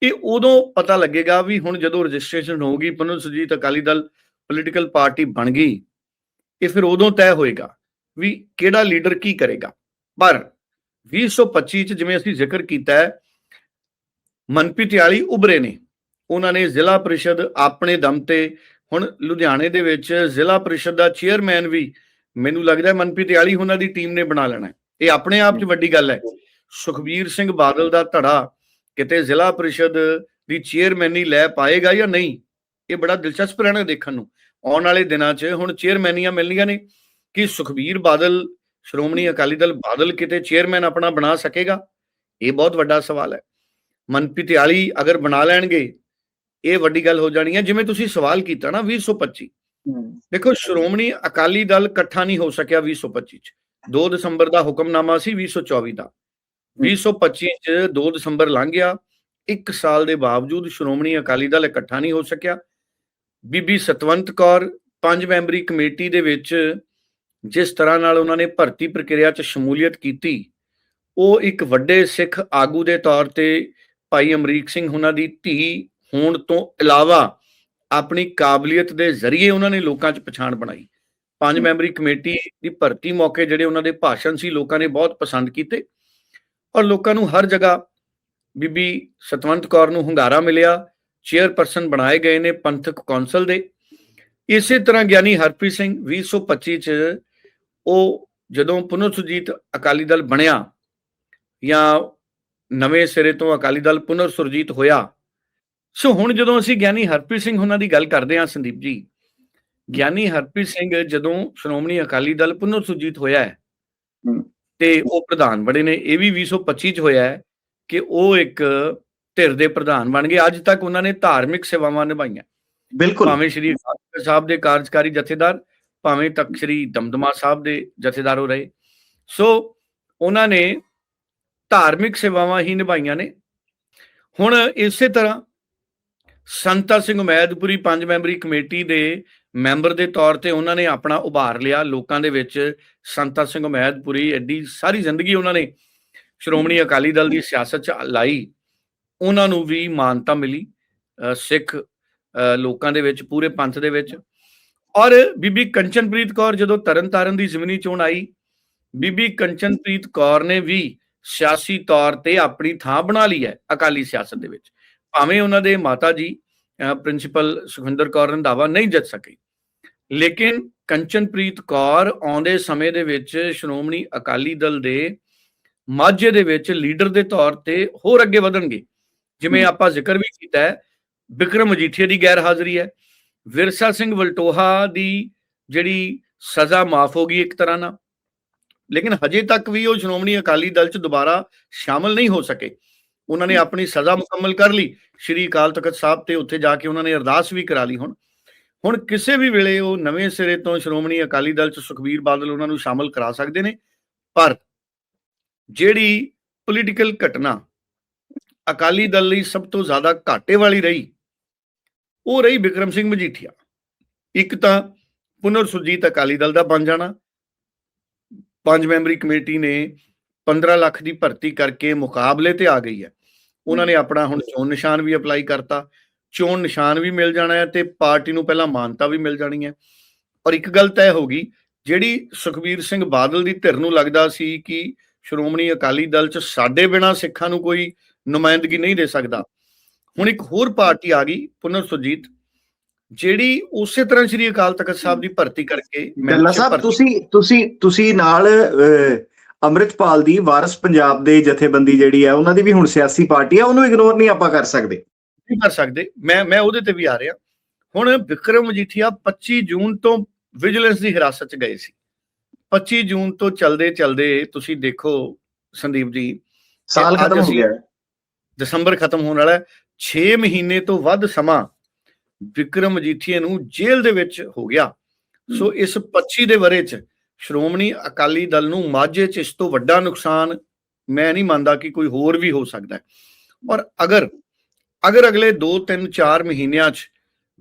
ਇਹ ਉਦੋਂ ਪਤਾ ਲੱਗੇਗਾ ਵੀ ਹੁਣ ਜਦੋਂ ਰਜਿਸਟ੍ਰੇਸ਼ਨ ਹੋਊਗੀ ਪੁਨਰ ਸੁਰਜੀਤ ਅਕਾਲੀ ਦਲ ਪੋਲੀਟੀਕਲ ਪਾਰਟੀ ਬਣ ਗਈ ਇਹ ਫਿਰ ਉਦੋਂ ਤੈਅ ਹੋਏਗਾ ਵੀ ਕਿਹੜਾ ਲੀਡਰ ਕੀ ਕਰੇਗਾ। ਪਰ 2025 ਚ ਜਿਵੇਂ ਅਸੀਂ ਜ਼ਿਕਰ ਕੀਤਾ ਹੈ ਮਨਪ੍ਰੀਤ ਆਲੀ ਉਭਰੇ ਨੇ। ਉਹਨਾਂ ਨੇ ਜ਼ਿਲ੍ਹਾ ਪ੍ਰੀਸ਼ਦ ਆਪਣੇ ਦਮ ਤੇ ਹੁਣ ਲੁਧਿਆਣੇ ਦੇ ਵਿੱਚ ਜ਼ਿਲ੍ਹਾ ਪ੍ਰੀਸ਼ਦ ਦਾ ਚੇਅਰਮੈਨ ਵੀ ਮੈਨੂੰ ਲੱਗਦਾ ਮਨਪ੍ਰੀਤ ਆਲੀ ਉਹਨਾਂ ਦੀ ਟੀਮ ਨੇ ਬਣਾ ਲੈਣਾ। ਇਹ ਆਪਣੇ ਆਪ 'ਚ ਵੱਡੀ ਗੱਲ ਹੈ। ਸੁਖਬੀਰ ਸਿੰਘ ਬਾਦਲ ਦਾ ਧੜਾ ਕਿਤੇ ਜ਼ਿਲ੍ਹਾ ਪ੍ਰੀਸ਼ਦ ਦੀ ਚੇਅਰਮੈਨੀ ਲੈ ਪਾਏਗਾ ਜਾਂ ਨਹੀਂ? ਇਹ ਬੜਾ ਦਿਲਚਸਪ ਰਹਿਣਾ ਦੇਖਣ ਨੂੰ। ਆਉਣ ਵਾਲੇ ਦਿਨਾਂ 'ਚ ਹੁਣ ਚੇਅਰਮੈਨੀਆਂ ਮਿਲਣੀਆਂ ਨੇ ਕਿ ਸੁਖਬੀਰ ਬਾਦਲ ਸ਼੍ਰੋਮਣੀ ਅਕਾਲੀ ਦਲ ਬਾਦਲ ਕਿਤੇ ਚੇਅਰਮੈਨ ਆਪਣਾ ਬਣਾ ਸਕੇਗਾ? ਇਹ ਬਹੁਤ ਵੱਡਾ ਸਵਾਲ ਹੈ। ਮਨਪ੍ਰੀਤ ਆਲੀ ਅਗਰ ਬਣਾ ਲੈਣਗੇ ਇਹ ਵੱਡੀ ਗੱਲ ਹੋ ਜਾਣੀ ਹੈ। ਜਿਵੇਂ ਤੁਸੀਂ ਸਵਾਲ ਕੀਤਾ ਨਾ 2025 ਦੇਖੋ ਸ਼੍ਰੋਮਣੀ ਅਕਾਲੀ ਦਲ ਇਕੱਠਾ ਨਹੀਂ ਹੋ ਸਕਿਆ 2025 ਚ। 2 ਦਸੰਬਰ ਦਾ ਹੁਕਮਨਾਮਾ ਸੀ 2024 ਦਾ। 2025 ਚ 2 ਦਸੰਬਰ ਲੰਘ ਗਿਆ। ਇੱਕ ਸਾਲ ਦੇ ਬਾਵਜੂਦ ਸ਼੍ਰੋਮਣੀ ਅਕਾਲੀ ਦਲ ਇਕੱਠਾ ਨਹੀਂ ਹੋ ਸਕਿਆ। ਬੀਬੀ ਸਤਵੰਤ ਕੌਰ ਪੰਜ ਮੈਂਬਰੀ ਕਮੇਟੀ ਦੇ ਵਿੱਚ ਜਿਸ ਤਰ੍ਹਾਂ ਨਾਲ ਉਹਨਾਂ ਨੇ ਭਰਤੀ ਪ੍ਰਕਿਰਿਆ 'ਚ ਸ਼ਮੂਲੀਅਤ ਕੀਤੀ ਉਹ ਇੱਕ ਵੱਡੇ ਸਿੱਖ ਆਗੂ ਦੇ ਤੌਰ ਤੇ ਭਾਈ ਅਮਰੀਕ ਸਿੰਘ ਉਹਨਾਂ ਦੀ ਧੀ ਹੋਣ ਤੋਂ ਇਲਾਵਾ ਆਪਣੀ ਕਾਬਲੀਅਤ ਦੇ ਜ਼ਰੀਏ ਉਹਨਾਂ ਨੇ ਲੋਕਾਂ 'ਚ ਪਛਾਣ ਬਣਾਈ। ਪੰਜ ਮੈਂਬਰੀ ਕਮੇਟੀ ਦੀ ਭਰਤੀ ਮੌਕੇ ਜਿਹੜੇ ਉਹਨਾਂ ਦੇ ਭਾਸ਼ਣ ਸੀ ਲੋਕਾਂ ਨੇ ਬਹੁਤ ਪਸੰਦ ਕੀਤੇ ਔਰ ਲੋਕਾਂ ਨੂੰ ਹਰ ਜਗ੍ਹਾ ਬੀਬੀ ਸਤਵੰਤ ਕੌਰ ਨੂੰ ਹੁੰਗਾਰਾ ਮਿਲਿਆ। ਚੇਅਰਪਰਸਨ ਬਣਾਏ ਗਏ ਨੇ ਪੰਥਕ ਕੌਂਸਲ ਦੇ। ਇਸੇ ਤਰ੍ਹਾਂ ਗਿਆਨੀ ਹਰਪ੍ਰੀਤ ਸਿੰਘ 2025 ਚ ਉਹ ਜਦੋਂ ਪੁਨਰ ਸੁਰਜੀਤ ਅਕਾਲੀ ਦਲ ਬਣਿਆ ਜਾਂ ਨਵੇਂ ਸਿਰੇ ਤੋਂ ਅਕਾਲੀ ਦਲ ਪੁਨਰ ਸੁਰਜੀਤ ਹੋਇਆ ਸੋ ਹੁਣ ਜਦੋਂ ਅਸੀਂ ਗਿਆਨੀ ਹਰਪ੍ਰੀਤ ਸਿੰਘ ਉਹਨਾਂ ਦੀ ਗੱਲ ਕਰਦੇ ਹਾਂ ਸੰਦੀਪ ਜੀ ਗਿਆਨੀ ਹਰਪ੍ਰੀਤ ਸਿੰਘ ਜਦੋਂ ਸ਼੍ਰੋਮਣੀ ਅਕਾਲੀ ਦਲ ਪੁਨਰ ਸੁਰਜੀਤ ਹੋਇਆ ਹੈ। ਤੇ ਉਹ ਪ੍ਰਧਾਨ ਬੜੇ ਨੇ ਇਹ ਵੀ 2025 ਚ ਹੋਇਆ ਹੈ ਕਿ ਉਹ ਇੱਕ ਧਿਰ ਦੇ ਪ੍ਰਧਾਨ ਬਣ ਗਏ। ਅੱਜ ਤੱਕ ਉਹਨਾਂ ਨੇ ਧਾਰਮਿਕ ਸੇਵਾਵਾਂ ਨਿਭਾਈਆਂ। ਬਿਲਕੁਲ। ਭਾਵੇਂ ਸ਼੍ਰੀ ਸਾਹਿਬ ਦੇ ਕਾਰਜਕਾਰੀ ਜਥੇਦਾਰ ਭਾਵੇਂ ਤੱਕ ਸ਼੍ਰੀ ਦਮਦਮਾ ਸਾਹਿਬ ਦੇ ਜਥੇਦਾਰ ਹੋ ਰਹੇ। ਸੋ ਉਹਨਾਂ ਨੇ ਧਾਰਮਿਕ ਸੇਵਾਵਾਂ ਹੀ ਨਿਭਾਈਆਂ ਨੇ। ਹੁਣ ਇਸੇ ਤਰ੍ਹਾਂ ਸੰਤਾ ਸਿੰਘ ਉਮੈਦਪੁਰੀ ਪੰਜ ਮੈਂਬਰੀ ਕਮੇਟੀ ਦੇ ਮੈਂਬਰ ਦੇ ਤੌਰ ਤੇ ਉਹਨਾਂ ਨੇ ਆਪਣਾ ਉਭਾਰ ਲਿਆ। ਲੋਕਾਂ ਦੇ ਵਿੱਚ ਸੰਤਾ ਸਿੰਘ ਉਮੈਦਪੁਰੀ ਐਡੀ ਸਾਰੀ ਜ਼ਿੰਦਗੀ ਉਹਨਾਂ ਨੇ ਸ਼੍ਰੋਮਣੀ ਅਕਾਲੀ ਦਲ ਦੀ ਸਿਆਸਤ ਚ ਲਾਈ। ਉਹਨਾਂ ਨੂੰ ਵੀ ਮਾਨਤਾ ਮਿਲੀ ਅ, ਸਿੱਖ ਅ, ਲੋਕਾਂ ਦੇ ਵਿੱਚ ਪੂਰੇ ਪੰਥ ਦੇ ਵਿੱਚ। ਔਰ ਬੀਬੀ ਕੰਚਨਪ੍ਰੀਤ ਕੌਰ ਜਦੋਂ ਤਰਨਤਾਰਨ ਦੀ ਜ਼ਿਮਨੀ ਚੋਣ ਆਈ ਬੀਬੀ ਕੰਚਨਪ੍ਰੀਤ ਕੌਰ ਨੇ ਵੀ ਸਿਆਸੀ ਤੌਰ ਤੇ ਆਪਣੀ ਥਾਂ ਬਣਾ ਲਈ ਹੈ ਅਕਾਲੀ ਸਿਆਸਤ ਦੇ ਵਿੱਚ। ਭਾਵੇਂ ਉਹਨਾਂ ਦੇ ਮਾਤਾ ਜੀ ਪ੍ਰਿੰਸੀਪਲ ਸੁਖਿੰਦਰ ਕੌਰ ਰੰਧਾਵਾ ਨਹੀਂ ਜਿੱਤ ਸਕੇ। ਲੇਕਿਨ ਕੰਚਨਪ੍ਰੀਤ ਕੌਰ ਆਉਂਦੇ ਸਮੇਂ ਦੇ ਵਿੱਚ ਸ਼੍ਰੋਮਣੀ ਅਕਾਲੀ ਦਲ ਦੇ ਮਾਝੇ ਦੇ ਵਿੱਚ ਲੀਡਰ ਦੇ ਤੌਰ ਤੇ ਹੋਰ ਅੱਗੇ ਵਧਣਗੇ। ਜਿਵੇਂ। ਆਪਾਂ ਜ਼ਿਕਰ ਵੀ ਕੀਤਾ ਹੈ ਵਿਕਰਮ ਮਜੀਠੀਆ ਦੀ ਗੈਰ ਹਾਜ਼ਰੀ ਹੈ ਵਿਰਸਾ ਸਿੰਘ ਵਲਟੋਹਾ ਦੀ ਜਿਹੜੀ ਸਜ਼ਾ ਮਾਫ ਹੋ ਗਈ ਇੱਕ ਤਰ੍ਹਾਂ ਨਾਲ। ਲੇਕਿਨ ਹਜੇ ਤੱਕ ਵੀ ਉਹ ਸ਼੍ਰੋਮਣੀ ਅਕਾਲੀ ਦਲ ਚ ਦੁਬਾਰਾ ਸ਼ਾਮਲ ਨਹੀਂ ਹੋ ਸਕੇ। ਉਹਨਾਂ ਨੇ ਆਪਣੀ ਸਜ਼ਾ ਮੁਕੰਮਲ ਕਰ ਲਈ। ਸ਼੍ਰੀ ਅਕਾਲ ਤਖਤ ਸਾਹਿਬ ਤੇ ਉੱਥੇ ਜਾ ਕੇ ਉਹਨਾਂ ਨੇ ਅਰਦਾਸ ਵੀ ਕਰਾ ਲਈ ਹੁਣ। ਹੁਣ ਕਿਸੇ ਵੀ ਵੇਲੇ ਉਹ ਨਵੇਂ ਸਿਰੇ ਤੋਂ ਸ਼੍ਰੋਮਣੀ ਅਕਾਲੀ ਦਲ ਚ ਸੁਖਬੀਰ ਬਾਦਲ ਉਹਨਾਂ ਨੂੰ ਸ਼ਾਮਲ ਕਰਾ ਸਕਦੇ ਨੇ। ਪਰ ਜਿਹੜੀ ਪੋਲੀਟੀਕਲ ਘਟਨਾ ਅਕਾਲੀ ਦਲ ਲਈ ਸਭ ਤੋਂ ਜ਼ਿਆਦਾ ਘਾਟੇ ਵਾਲੀ ਰਹੀ ਉਹ ਰਹੀ ਵਿਕਰਮ ਸਿੰਘ ਮਜੀਠੀਆ। ਇੱਕ ਤਾਂ ਪੁਨਰ ਸੁਰਜੀਤ ਅਕਾਲੀ ਦਲ ਦਾ ਬਣ ਜਾਣਾ। ਪੰਜ ਮੈਂਬਰੀ ਕਮੇਟੀ ਨੇ 15 ਲੱਖ ਦੀ ਭਰਤੀ ਕਰਕੇ ਮੁਕਾਬਲੇ ਤੇ ਆ ਗਈ ਹੈ। ਉਹਨਾਂ ਨੇ ਆਪਣਾ ਹੁਣ ਚੋਣ ਨਿਸ਼ਾਨ ਵੀ ਅਪਲਾਈ ਕਰਤਾ। ਚੋਣ ਨਿਸ਼ਾਨ ਵੀ ਮਿਲ ਜਾਣਾ ਹੈ ਤੇ ਪਾਰਟੀ ਨੂੰ ਪਹਿਲਾਂ ਮਾਨਤਾ ਵੀ ਮਿਲ ਜਾਣੀ ਹੈ। ਔਰ ਇੱਕ ਗੱਲ ਤੈਅ ਹੋ ਗਈ ਜਿਹੜੀ ਸੁਖਬੀਰ ਸਿੰਘ ਬਾਦਲ ਦੀ ਧਿਰ ਨੂੰ ਲੱਗਦਾ ਸੀ ਕਿ ਸ਼੍ਰੋਮਣੀ ਅਕਾਲੀ ਦਲ ਚ ਸਾਡੇ ਬਿਨਾ ਸਿੱਖਾਂ ਨੂੰ ਕੋਈ ਨੁਮਾਇੰਦਗੀ ਨਹੀਂ ਦੇ ਸਕਦਾ। ਹੁਣ ਇੱਕ ਹੋਰ ਪਾਰਟੀ ਆ ਗਈ ਪੁਨਰ ਸੁਰਜੀਤ ਜਿਹੜੀ ਉਸੇ ਤਰ੍ਹਾਂ ਸ੍ਰੀ ਅਕਾਲ ਤਖਤ ਸਾਹਿਬ ਦੀ ਭਰਤੀ ਕਰਕੇ membership ਸਾਹਿਬ ਤੁਸੀਂ ਤੁਸੀਂ ਤੁਸੀਂ ਨਾਲ ਅੰਮ੍ਰਿਤਪਾਲ ਦੀ ਵਾਰਸ ਪੰਜਾਬ ਦੇ ਜਥੇਬੰਦੀ ਜਿਹੜੀ ਹੈ ਉਹਨਾਂ ਦੀ ਵੀ ਹੁਣ ਸਿਆਸੀ ਪਾਰਟੀ ਹੈ ਉਹਨੂੰ ਇਗਨੋਰ ਨਹੀਂ ਆਪਾਂ ਕਰ ਸਕਦੇ। ਨਹੀਂ ਕਰ ਸਕਦੇ। ਮੈਂ ਮੈਂ ਉਹਦੇ ਤੇ ਵੀ ਆ ਰਿਹਾ। ਹੁਣ ਵਿਕਰਮ ਮਜੀਠੀਆ 25 ਜੂਨ ਤੋਂ ਵਿਜੀਲੈਂਸ ਦੀ ਹਿਰਾਸਤ 'ਚ ਗਏ ਸੀ। 25 ਜੂਨ ਤੋਂ ਚਲਦੇ ਚਲਦੇ ਤੁਸੀਂ ਦੇਖੋ ਸੰਦੀਪ ਜੀ ਸਾਲ ਖਤਮ ਹੋ ਗਿਆ। ਦਸੰਬਰ ਖਤਮ ਹੋਣ ਵਾਲਾ ਹੈ। 6 ਮਹੀਨੇ ਤੋਂ ਵੱਧ ਸਮਾਂ ਵਿਕਰਮ ਮਜੀਠੀਆ ਨੂੰ ਜੇਲ੍ਹ ਦੇ ਵਿੱਚ ਹੋ ਗਿਆ। ਸੋ ਇਸ 25 ਦੇ ਵਰੇ 'ਚ ਸ਼੍ਰੋਮਣੀ ਅਕਾਲੀ ਦਲ ਨੂੰ ਮਾਝੇ 'ਚ ਇਸ ਤੋਂ ਵੱਡਾ ਨੁਕਸਾਨ ਮੈਂ ਨਹੀਂ ਮੰਨਦਾ ਕਿ ਕੋਈ ਹੋਰ ਵੀ ਹੋ ਸਕਦਾ ਹੈ। ਔਰ ਅਗਰ ਅਗਰ ਅਗਲੇ 2 3 4 ਮਹੀਨਿਆਂ 'ਚ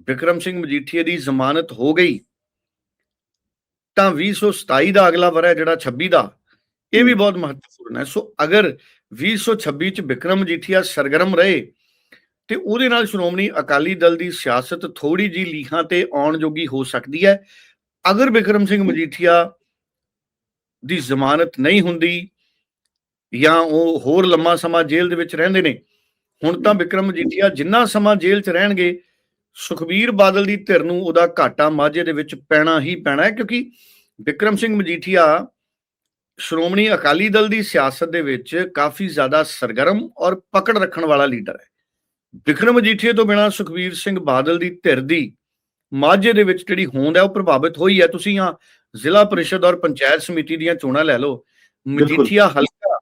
ਵਿਕਰਮ ਸਿੰਘ ਮਜੀਠੀਏ ਦੀ ਜ਼ਮਾਨਤ ਹੋ ਗਈ, ਤਾਂ 2027 ਦਾ ਅਗਲਾ ਵਰਾ ਜਿਹੜਾ 26 ਦਾ, ਇਹ ਵੀ ਬਹੁਤ ਮਹੱਤਵਪੂਰਨ ਹੈ। ਸੋ ਅਗਰ 2026 ਚ ਵਿਕਰਮ ਜੀਠੀਆ ਸਰਗਰਮ ਰਹੇ, ਤੇ ਉਹਦੇ ਨਾਲ ਸ਼੍ਰੋਮਣੀ ਅਕਾਲੀ ਦਲ ਦੀ ਸਿਆਸਤ ਥੋੜੀ ਜੀ ਲੀਹਾਂ ਤੇ ਆਉਣ ਜੋਗੀ ਹੋ ਸਕਦੀ ਹੈ। ਅਗਰ ਵਿਕਰਮ ਸਿੰਘ ਮਜੀਠੀਆ ਦੀ ਜ਼ਮਾਨਤ ਨਹੀਂ ਹੁੰਦੀ ਜਾਂ ਉਹ ਹੋਰ ਲੰਮਾ ਸਮਾਂ ਜੇਲ੍ਹ ਦੇ ਵਿੱਚ ਰਹਿੰਦੇ ਨੇ, ਹੁਣ ਤਾਂ ਵਿਕਰਮ ਮਜੀਠੀਆ ਜਿੰਨਾ ਸਮਾਂ ਜੇਲ੍ਹ 'ਚ ਰਹਿਣਗੇ, ਸੁਖਬੀਰ ਬਾਦਲ ਦੀ ਧਿਰ ਨੂੰ ਉਹਦਾ ਘਾਟਾ ਮਾਝੇ ਦੇ ਵਿੱਚ ਪੈਣਾ ਹੀ ਪੈਣਾ ਹੈ, ਕਿਉਂਕਿ ਵਿਕਰਮ ਸਿੰਘ ਮਜੀਠੀਆ ਸ਼੍ਰੋਮਣੀ ਅਕਾਲੀ ਦਲ ਦੀ ਸਿਆਸਤ ਦੇ ਵਿੱਚ ਕਾਫੀ ਜ਼ਿਆਦਾ ਸਰਗਰਮ ਔਰ ਪਕੜ ਰੱਖਣ ਵਾਲਾ ਲੀਡਰ ਹੈ। ਵਿਕਰਮ ਮਜੀਠੀਆ ਤੋਂ ਬਿਨਾ ਸੁਖਬੀਰ ਸਿੰਘ ਬਾਦਲ ਦੀ ਧਿਰ ਦੀ ਮਾਝੇ ਦੇ ਵਿੱਚ ਜਿਹੜੀ ਹੋਂਦ ਹੈ, ਉਹ ਪ੍ਰਭਾਵਿਤ ਹੋਈ ਹੈ। ਤੁਸੀਂ ਆ ਜ਼ਿਲ੍ਹਾ ਪਰਿਸ਼ਦ ਔਰ ਪੰਚਾਇਤ ਸਮਿਤੀ ਦੀਆਂ ਚੋਣਾਂ ਲੈ ਲਓ। ਮਜੀਠੀਆ ਹਲਕਾ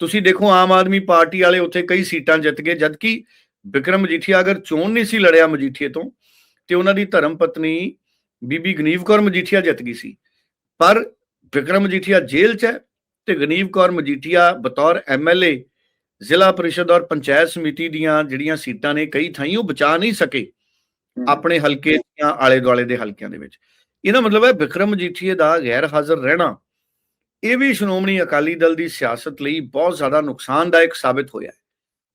ਤੁਸੀਂ ਦੇਖੋ ਆਮ ਆਦਮੀ ਪਾਰਟੀ ਵਾਲੇ ਉੱਥੇ ਕਈ ਸੀਟਾਂ ਜਿੱਤ ਗਏ ਜਦਕਿ ਵਿਕਰਮ ਮਜੀਠੀਆ ਅਗਰ ਚੋਣ ਨਹੀਂ ਸੀ ਲੜਿਆ ਮਜੀਠੀਏ ਤੋਂ ਤੇ ਉਹਨਾਂ ਦੀ ਧਰਮ ਪਤਨੀ ਬੀਬੀ ਗਨੀਵ ਕੌਰ ਮਜੀਠੀਆ ਜਿੱਤ ਗਈ ਸੀ। ਪਰ ਵਿਕਰਮ ਮਜੀਠੀਆ ਜੇਲ੍ਹ 'ਚ ਹੈ ਤੇ ਗਨੀਵ ਕੌਰ ਮਜੀਠੀਆ ਬਤੌਰ ਐਮਐਲਏ ਜ਼ਿਲ੍ਹਾ ਪਰਿਸ਼ਦ ਔਰ ਪੰਚਾਇਤ ਸਮਿਤੀ ਦੀਆਂ ਜਿਹੜੀਆਂ ਸੀਟਾਂ ਨੇ ਕਈ ਥਾਈਂ ਉਹ ਬਚਾ ਨਹੀਂ ਸਕੇ ਆਪਣੇ ਹਲਕੇ ਦੀਆਂ ਆਲੇ ਦੁਆਲੇ ਦੇ ਹਲਕਿਆਂ ਦੇ ਵਿੱਚ। ਇਹਦਾ ਮਤਲਬ ਹੈ ਵਿਕਰਮ ਮਜੀਠੀਏ ਦਾ ਗੈਰ ਹਾਜ਼ਰ ਰਹਿਣਾ। ਇਹ ਵੀ ਸ਼੍ਰੋਮਣੀ ਅਕਾਲੀ ਦਲ ਦੀ ਸਿਆਸਤ ਲਈ ਬਹੁਤ ਜ਼ਿਆਦਾ ਨੁਕਸਾਨਦਾਇਕ ਸਾਬਿਤ ਹੋਇਆ ਹੈ।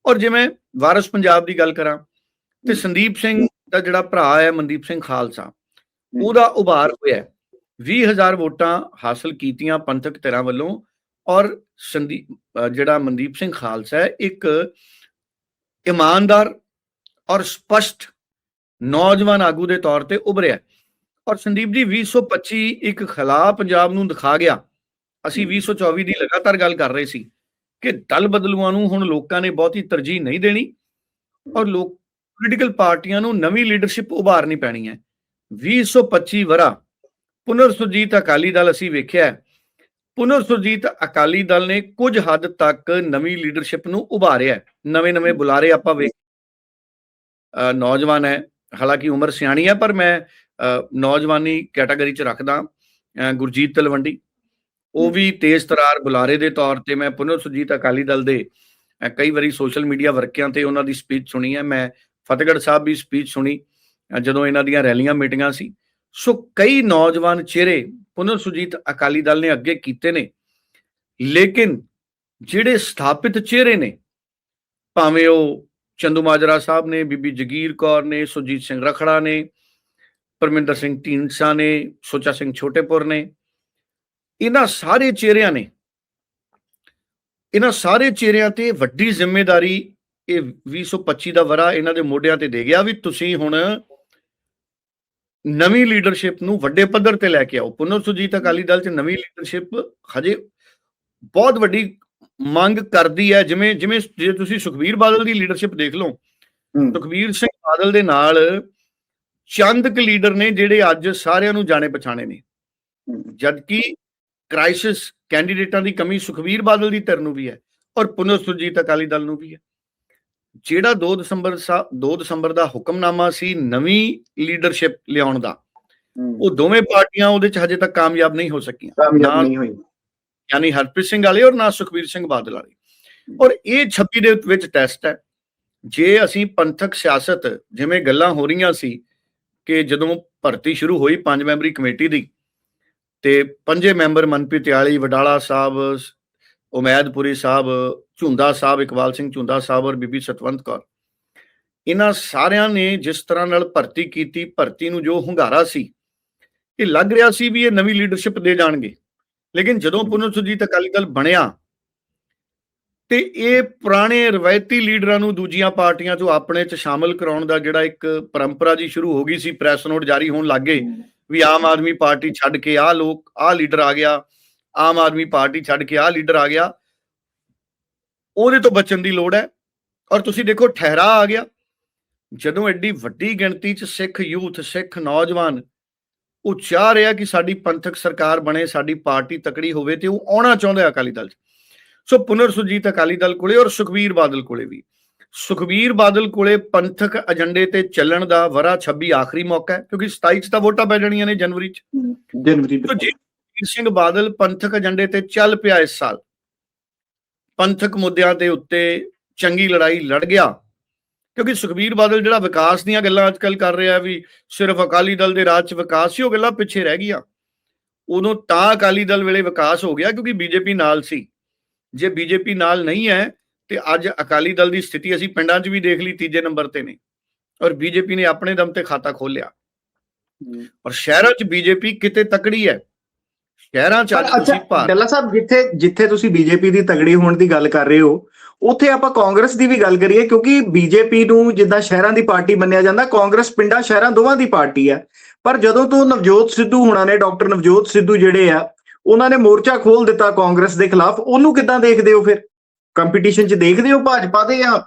ਔਰ ਜਿਵੇਂ ਵਾਰਸ ਪੰਜਾਬ ਦੀ ਗੱਲ ਕਰਾਂ ਤੇ ਸੰਦੀਪ ਸਿੰਘ ਦਾ ਜਿਹੜਾ ਭਰਾ ਹੈ ਮਨਦੀਪ ਸਿੰਘ ਖਾਲਸਾ ਉਹਦਾ ਉਭਾਰ ਹੋਇਆ ਹੈ। 20000 ਵੋਟਾਂ ਹਾਸਲ ਕੀਤੀਆਂ ਪੰਥਕ ਧਿਰਾਂ ਵੱਲੋਂ ਔਰ ਸੰਦੀਪ ਜਿਹੜਾ ਮਨਦੀਪ ਸਿੰਘ ਖਾਲਸਾ ਹੈ ਇੱਕ ਇਮਾਨਦਾਰ ਔਰ ਸਪਸ਼ਟ ਨੌਜਵਾਨ ਆਗੂ ਦੇ ਤੌਰ ਤੇ ਉਭਰਿਆ ਔਰ ਸੰਦੀਪ ਜੀ 2025 ਇੱਕ ਖਲਾ ਪੰਜਾਬ ਨੂੰ ਦਿਖਾ ਗਿਆ। ਅਸੀਂ 2024 ਦੀ ਲਗਾਤਾਰ ਗੱਲ ਕਰ ਰਹੇ ਸੀ ਕਿ ਦਲ ਬਦਲੂਆਂ ਨੂੰ ਹੁਣ ਲੋਕਾਂ ਨੇ ਬਹੁਤੀ ਤਰਜੀਹ ਨਹੀਂ ਦੇਣੀ ਔਰ ਲੋਕ ਪੋਲੀਟੀਕਲ ਪਾਰਟੀਆਂ ਨੂੰ ਨਵੀਂ ਲੀਡਰਸ਼ਿਪ ਉਭਾਰਨੀ ਪੈਣੀ ਹੈ। 2025 ਵਰਾ ਪੁਨਰ ਸੁਰਜੀਤ ਅਕਾਲੀ ਦਲ ਅਸੀਂ ਵੇਖਿਆ। ਪੁਨਰ ਸੁਰਜੀਤ ਅਕਾਲੀ ਦਲ ਨੇ ਕੁਝ ਹੱਦ ਤੱਕ ਨਵੀਂ ਲੀਡਰਸ਼ਿਪ ਨੂੰ ਉਭਾਰਿਆ ਨਵੇਂ ਨਵੇਂ ਬੁਲਾਰੇ ਆਪਾਂ ਵੇਖ ਨੌਜਵਾਨ ਹੈ। ਹਾਲਾਂਕਿ ਉਮਰ ਸਿਆਣੀ ਹੈ ਪਰ ਮੈਂ ਨੌਜਵਾਨੀ ਕੈਟਾਗਰੀ ਚ ਰੱਖਦਾ ਗੁਰਜੀਤ ਤਲਵੰਡੀ। ਉਹ ਵੀ ਤੇਜ਼ ਤਰਾਰ ਬੁਲਾਰੇ ਦੇ ਤੌਰ ਤੇ ਮੈਂ ਪੁਨਰ ਸੁਰਜੀਤ ਅਕਾਲੀ ਦਲ ਦੇ ਕਈ ਵਾਰੀ ਸੋਸ਼ਲ ਮੀਡੀਆ ਵਰਕਿਆਂ ਤੇ ਉਹਨਾਂ ਦੀ ਸਪੀਚ ਸੁਣੀ ਹੈ। ਮੈਂ ਫਤਿਹਗੜ੍ਹ ਸਾਹਿਬ ਵੀ ਸਪੀਚ ਸੁਣੀ ਜਦੋਂ ਇਹਨਾਂ ਦੀਆਂ ਰੈਲੀਆਂ ਮੀਟਿੰਗਾਂ ਸੀ। ਸੋ ਕਈ ਨੌਜਵਾਨ ਚਿਹਰੇ ਪੁਨਰ ਸੁਰਜੀਤ ਅਕਾਲੀ ਦਲ ਨੇ ਅੱਗੇ ਕੀਤੇ ਨੇ। ਲੇਕਿਨ ਜਿਹੜੇ ਸਥਾਪਿਤ ਚਿਹਰੇ ਨੇ ਭਾਵੇਂ ਉਹ ਚੰਦੂ ਮਾਜਰਾ ਸਾਹਿਬ ਨੇ ਬੀਬੀ ਜਗੀਰ ਕੌਰ ਨੇ ਸੁਜੀਤ ਸਿੰਘ ਰਖੜਾ ਨੇ ਪਰਮਿੰਦਰ ਸਿੰਘ ਢੀਂਡਸਾ ਨੇ ਸੋਚਾ ਸਿੰਘ ਛੋਟੇਪੁਰ ਨੇ ਇਹਨਾਂ ਸਾਰੇ ਚਿਹਰਿਆਂ ਨੇ ਇਹਨਾਂ ਸਾਰੇ ਚਿਹਰਿਆਂ ਤੇ ਵੱਡੀ ਜ਼ਿੰਮੇਵਾਰੀ ਇਹ 2025 ਦਾ ਵਰਾ ਇਹਨਾਂ ਦੇ ਮੋਢਿਆਂ ਤੇ ਦੇ ਗਿਆ ਵੀ ਤੁਸੀਂ ਹੁਣ ਨਵੀਂ ਲੀਡਰਸ਼ਿਪ ਨੂੰ ਵੱਡੇ ਪੱਧਰ ਤੇ ਲੈ ਕੇ ਆਓ। ਪੁਨਰ ਸੁਜੀਤ ਅਕਾਲੀ ਦਲ ਚ ਨਵੀਂ ਲੀਡਰਸ਼ਿਪ ਹਜੇ ਬਹੁਤ ਵੱਡੀ ਮੰਗ ਕਰਦੀ ਹੈ। ਜਿਵੇਂ ਜਿਵੇਂ ਜੇ ਤੁਸੀਂ ਸੁਖਬੀਰ ਬਾਦਲ ਦੀ ਲੀਡਰਸ਼ਿਪ ਦੇਖ ਲਓ ਸੁਖਬੀਰ ਸਿੰਘ ਬਾਦਲ ਦੇ ਨਾਲ ਚੰਦ ਕੁ ਲੀਡਰ ਨੇ ਜਿਹੜੇ ਅੱਜ ਸਾਰਿਆਂ ਨੂੰ ਜਾਣੇ ਪਛਾਣੇ ਨੇ। ਜਦਕਿ ਕ੍ਰਾਈਸਿਸ ਕੈਂਡੀਡੇਟਾਂ ਦੀ ਕਮੀ ਸੁਖਬੀਰ ਬਾਦਲ ਦੀ ਧਿਰ ਨੂੰ ਵੀ ਹੈ ਔਰ ਪੁਨਰ ਸੁਰਜੀਤ ਅਕਾਲੀ ਦਲ ਨੂੰ ਵੀ ਹੈ। ਜਿਹੜਾ 2 ਦਸੰਬਰ ਸਾ 2 ਦਸੰਬਰ ਦਾ ਹੁਕਮਨਾਮਾ ਸੀ ਨਵੀਂ ਲੀਡਰਸ਼ਿਪ ਲਿਆਉਣ ਦਾ ਉਹ ਦੋਵੇਂ ਪਾਰਟੀਆਂ ਉਹਦੇ ਚ ਹਜੇ ਤੱਕ ਕਾਮਯਾਬ ਨਹੀਂ ਹੋ ਸਕੀਆਂ। ਕਾਮਯਾਬ ਨਹੀਂ ਹੋਈ। ਯਾਨੀ ਹਰਪ੍ਰੀਤ ਸਿੰਘ ਵਾਲੇ ਔਰ ਨਾ ਸੁਖਬੀਰ ਸਿੰਘ ਬਾਦਲ ਵਾਲੇ। ਔਰ ਇਹ 26 ਦੇ ਵਿੱਚ ਟੈਸਟ ਹੈ। ਜੇ ਅਸੀਂ ਪੰਥਕ ਸਿਆਸਤ ਜਿਵੇਂ ਗੱਲਾਂ ਹੋ ਰਹੀਆਂ ਸੀ ਕਿ ਜਦੋਂ ਭਰਤੀ ਸ਼ੁਰੂ ਹੋਈ ਪੰਜ ਮੈਂਬਰੀ ਕਮੇਟੀ ਦੀ ਤੇ ਪੰਜੇ ਮੈਂਬਰ ਮਨਪ੍ਰੀਤ ਆਲੀ ਵਡਾਲਾ ਸਾਹਿਬ, ਉਮੈਦਪੁਰੀ ਸਾਹਿਬ, ਝੁੰਦਾ ਸਾਹਿਬ, ਇਕਬਾਲ ਸਿੰਘ ਝੁੰਦਾ ਸਾਹਿਬ ਔਰ ਬੀਬੀ ਸਤਵੰਤ ਕੌਰ। ਇਹਨਾਂ ਸਾਰਿਆਂ ਨੇ ਜਿਸ ਤਰ੍ਹਾਂ ਨਾਲ ਭਰਤੀ ਕੀਤੀ, ਭਰਤੀ ਨੂੰ ਜੋ ਹੁੰਗਾਰਾ ਸੀ, ਇਹ ਲੱਗ ਰਿਹਾ ਸੀ ਵੀ ਇਹ ਨਵੀਂ ਲੀਡਰਸ਼ਿਪ ਦੇ ਜਾਣਗੇ। ਲੇਕਿਨ ਜਦੋਂ ਪੁਨਰ ਸੁਰਜੀਤ ਅਕਾਲੀ ਦਲ ਬਣਿਆ ਤੇ ਇਹ ਪੁਰਾਣੇ ਰਵਾਇਤੀ ਲੀਡਰਾਂ ਨੂੰ ਦੂਜੀਆਂ ਪਾਰਟੀਆਂ ਤੋਂ ਆਪਣੇ ਚ ਸ਼ਾਮਲ ਕਰਾਉਣ ਦਾ ਜਿਹੜਾ ਇੱਕ ਪਰੰਪਰਾ ਜੀ ਸ਼ੁਰੂ ਹੋ ਗਈ ਸੀ ਪ੍ਰੈਸ ਨੋਟ ਜਾਰੀ ਹੋਣ ਲੱਗੇ ਵੀ ਆਮ ਆਦਮੀ ਪਾਰਟੀ ਛੱਡ ਕੇ ਆਹ ਲੋਕ ਆਹ ਲੀਡਰ ਆ ਗਿਆ ਆਮ ਆਦਮੀ ਪਾਰਟੀ ਛੱਡ ਕੇ ਆਹ ਲੀਡਰ ਆ ਗਿਆ। ਉਹਦੇ ਤੋਂ ਬਚਣ ਦੀ ਲੋੜ ਹੈ। ਔਰ ਤੁਸੀਂ ਦੇਖੋ ਠਹਿਰਾ ਆ ਗਿਆ। ਜਦੋਂ ਐਡੀ ਵੱਡੀ ਗਿਣਤੀ ਚ ਸਿੱਖ ਯੂਥ ਸਿੱਖ ਨੌਜਵਾਨ ਉਹ ਚਾਹ ਰਿਹਾ ਕਿ ਸਾਡੀ ਪੰਥਕ ਸਰਕਾਰ ਬਣੇ ਸਾਡੀ ਪਾਰਟੀ ਤਕੜੀ ਹੋਵੇ ਤੇ ਉਹ ਆਉਣਾ ਚਾਹੁੰਦਾ ਅਕਾਲੀ ਦਲ 'ਚ। ਸੋ ਪੁਨਰ ਸੁਰਜੀਤ ਅਕਾਲੀ ਦਲ ਕੋਲੇ ਔਰ ਸੁਖਬੀਰ ਬਾਦਲ ਕੋਲੇ ਵੀ। ਸੁਖਬੀਰ ਬਾਦਲ ਕੋਲੇ ਪੰਥਕ ਏਜੰਡੇ ਤੇ ਚੱਲਣ ਦਾ ਵਰਾ 26 ਆਖਰੀ ਮੌਕਾ ਹੈ ਕਿਉਂਕਿ 27 ਚ ਤਾਂ ਵੋਟਾਂ ਪੈ ਜਾਣੀਆਂ ਨੇ ਜਨਵਰੀ ਚ। ਜਨਵਰੀ ਤੋ ਜੇ ਸੁਖਬੀਰ ਸਿੰਘ ਬਾਦਲ ਪੰਥਕ ਏਜੰਡੇ ਤੇ ਚੱਲ ਪਿਆ ਇਸ ਸਾਲ ਪੰਥਕ ਮੁੱਦਿਆਂ ਦੇ ਉੱਤੇ ਚੰਗੀ ਲੜਾਈ ਲੜ ਗਿਆ ਕਿਉਂਕਿ ਸੁਖਬੀਰ ਬਾਦਲ ਜਿਹੜਾ ਵਿਕਾਸ ਦੀਆਂ ਗੱਲਾਂ ਅੱਜਕੱਲ ਕਰ ਰਿਹਾ ਵੀ ਸਿਰਫ ਅਕਾਲੀ ਦਲ ਦੇ ਰਾਜ 'ਚ ਵਿਕਾਸ ਹੀ ਉਹ ਗੱਲਾਂ ਪਿੱਛੇ ਰਹਿ ਗਈਆਂ। ਉਦੋਂ ਤਾਂ ਅਕਾਲੀ ਦਲ ਵੇਲੇ ਵਿਕਾਸ ਹੋ ਗਿਆ ਕਿਉਂਕਿ ਬੀਜੇਪੀ ਨਾਲ ਸੀ। ਜੇ ਬੀਜੇਪੀ ਨਾਲ ਨਹੀਂ ਹੈ ਤੇ ਅੱਜ ਅਕਾਲੀ ਦਲ ਦੀ ਸਥਿਤੀ ਅਸੀਂ ਪਿੰਡਾਂ 'ਚ ਵੀ ਦੇਖ ਲਈ ਤੀਜੇ ਨੰਬਰ ਤੇ ਨੇ। ਔਰ ਬੀਜੇਪੀ ਨੇ ਆਪਣੇ ਦਮ ਤੇ ਖਾਤਾ ਖੋਲਿਆ ਔਰ ਸ਼ਹਿਰਾਂ 'ਚ ਬੀਜੇਪੀ ਕਿਤੇ ਤਕੜੀ ਹੈ। ਸ਼ਹਿਰਾਂ 'ਚ ਅੱਜ ਤੁਸੀਂ ਭਾਰ ਡੱਲਾ ਸਾਹਿਬ ਜਿੱਥੇ ਜਿੱਥੇ ਤੁਸੀਂ ਬੀਜੇਪੀ ਦੀ ਤਗੜੀ ਹੋਣ ਦੀ ਗੱਲ ਕਰ ਰਹੇ ਹੋ ਉੱਥੇ ਆਪਾਂ ਕਾਂਗਰਸ ਦੀ ਵੀ ਗੱਲ ਕਰੀਏ ਕਿਉਂਕਿ ਬੀਜੇਪੀ ਨੂੰ ਜਿੱਦਾਂ ਸ਼ਹਿਰਾਂ ਦੀ ਪਾਰਟੀ ਮੰਨਿਆ ਜਾਂਦਾ ਕਾਂਗਰਸ ਪਿੰਡਾਂ ਸ਼ਹਿਰਾਂ ਦੋਵਾਂ ਦੀ ਪਾਰਟੀ ਹੈ। ਪਰ ਜਦੋਂ ਤੋਂ ਨਵਜੋਤ ਸਿੱਧੂ ਹੁਣਾਂ ਨੇ ਡਾਕਟਰ ਨਵਜੋਤ ਸਿੱਧੂ ਜਿਹੜੇ ਆ ਉਹਨਾਂ ਨੇ ਮੋਰਚਾ ਖੋਲ ਦਿੱਤਾ ਕਾਂਗਰਸ ਦੇ ਖਿਲਾਫ, ਉਹਨੂੰ ਕਿੱਦਾਂ ਦੇਖਦੇ ਹੋ ਫਿਰ? ਕੰਪੀਟੀਸ਼ਨ 'ਚ ਦੇਖਦੇ ਹੋ ਭਾਜਪਾ ਦੇ ਜਾਂ?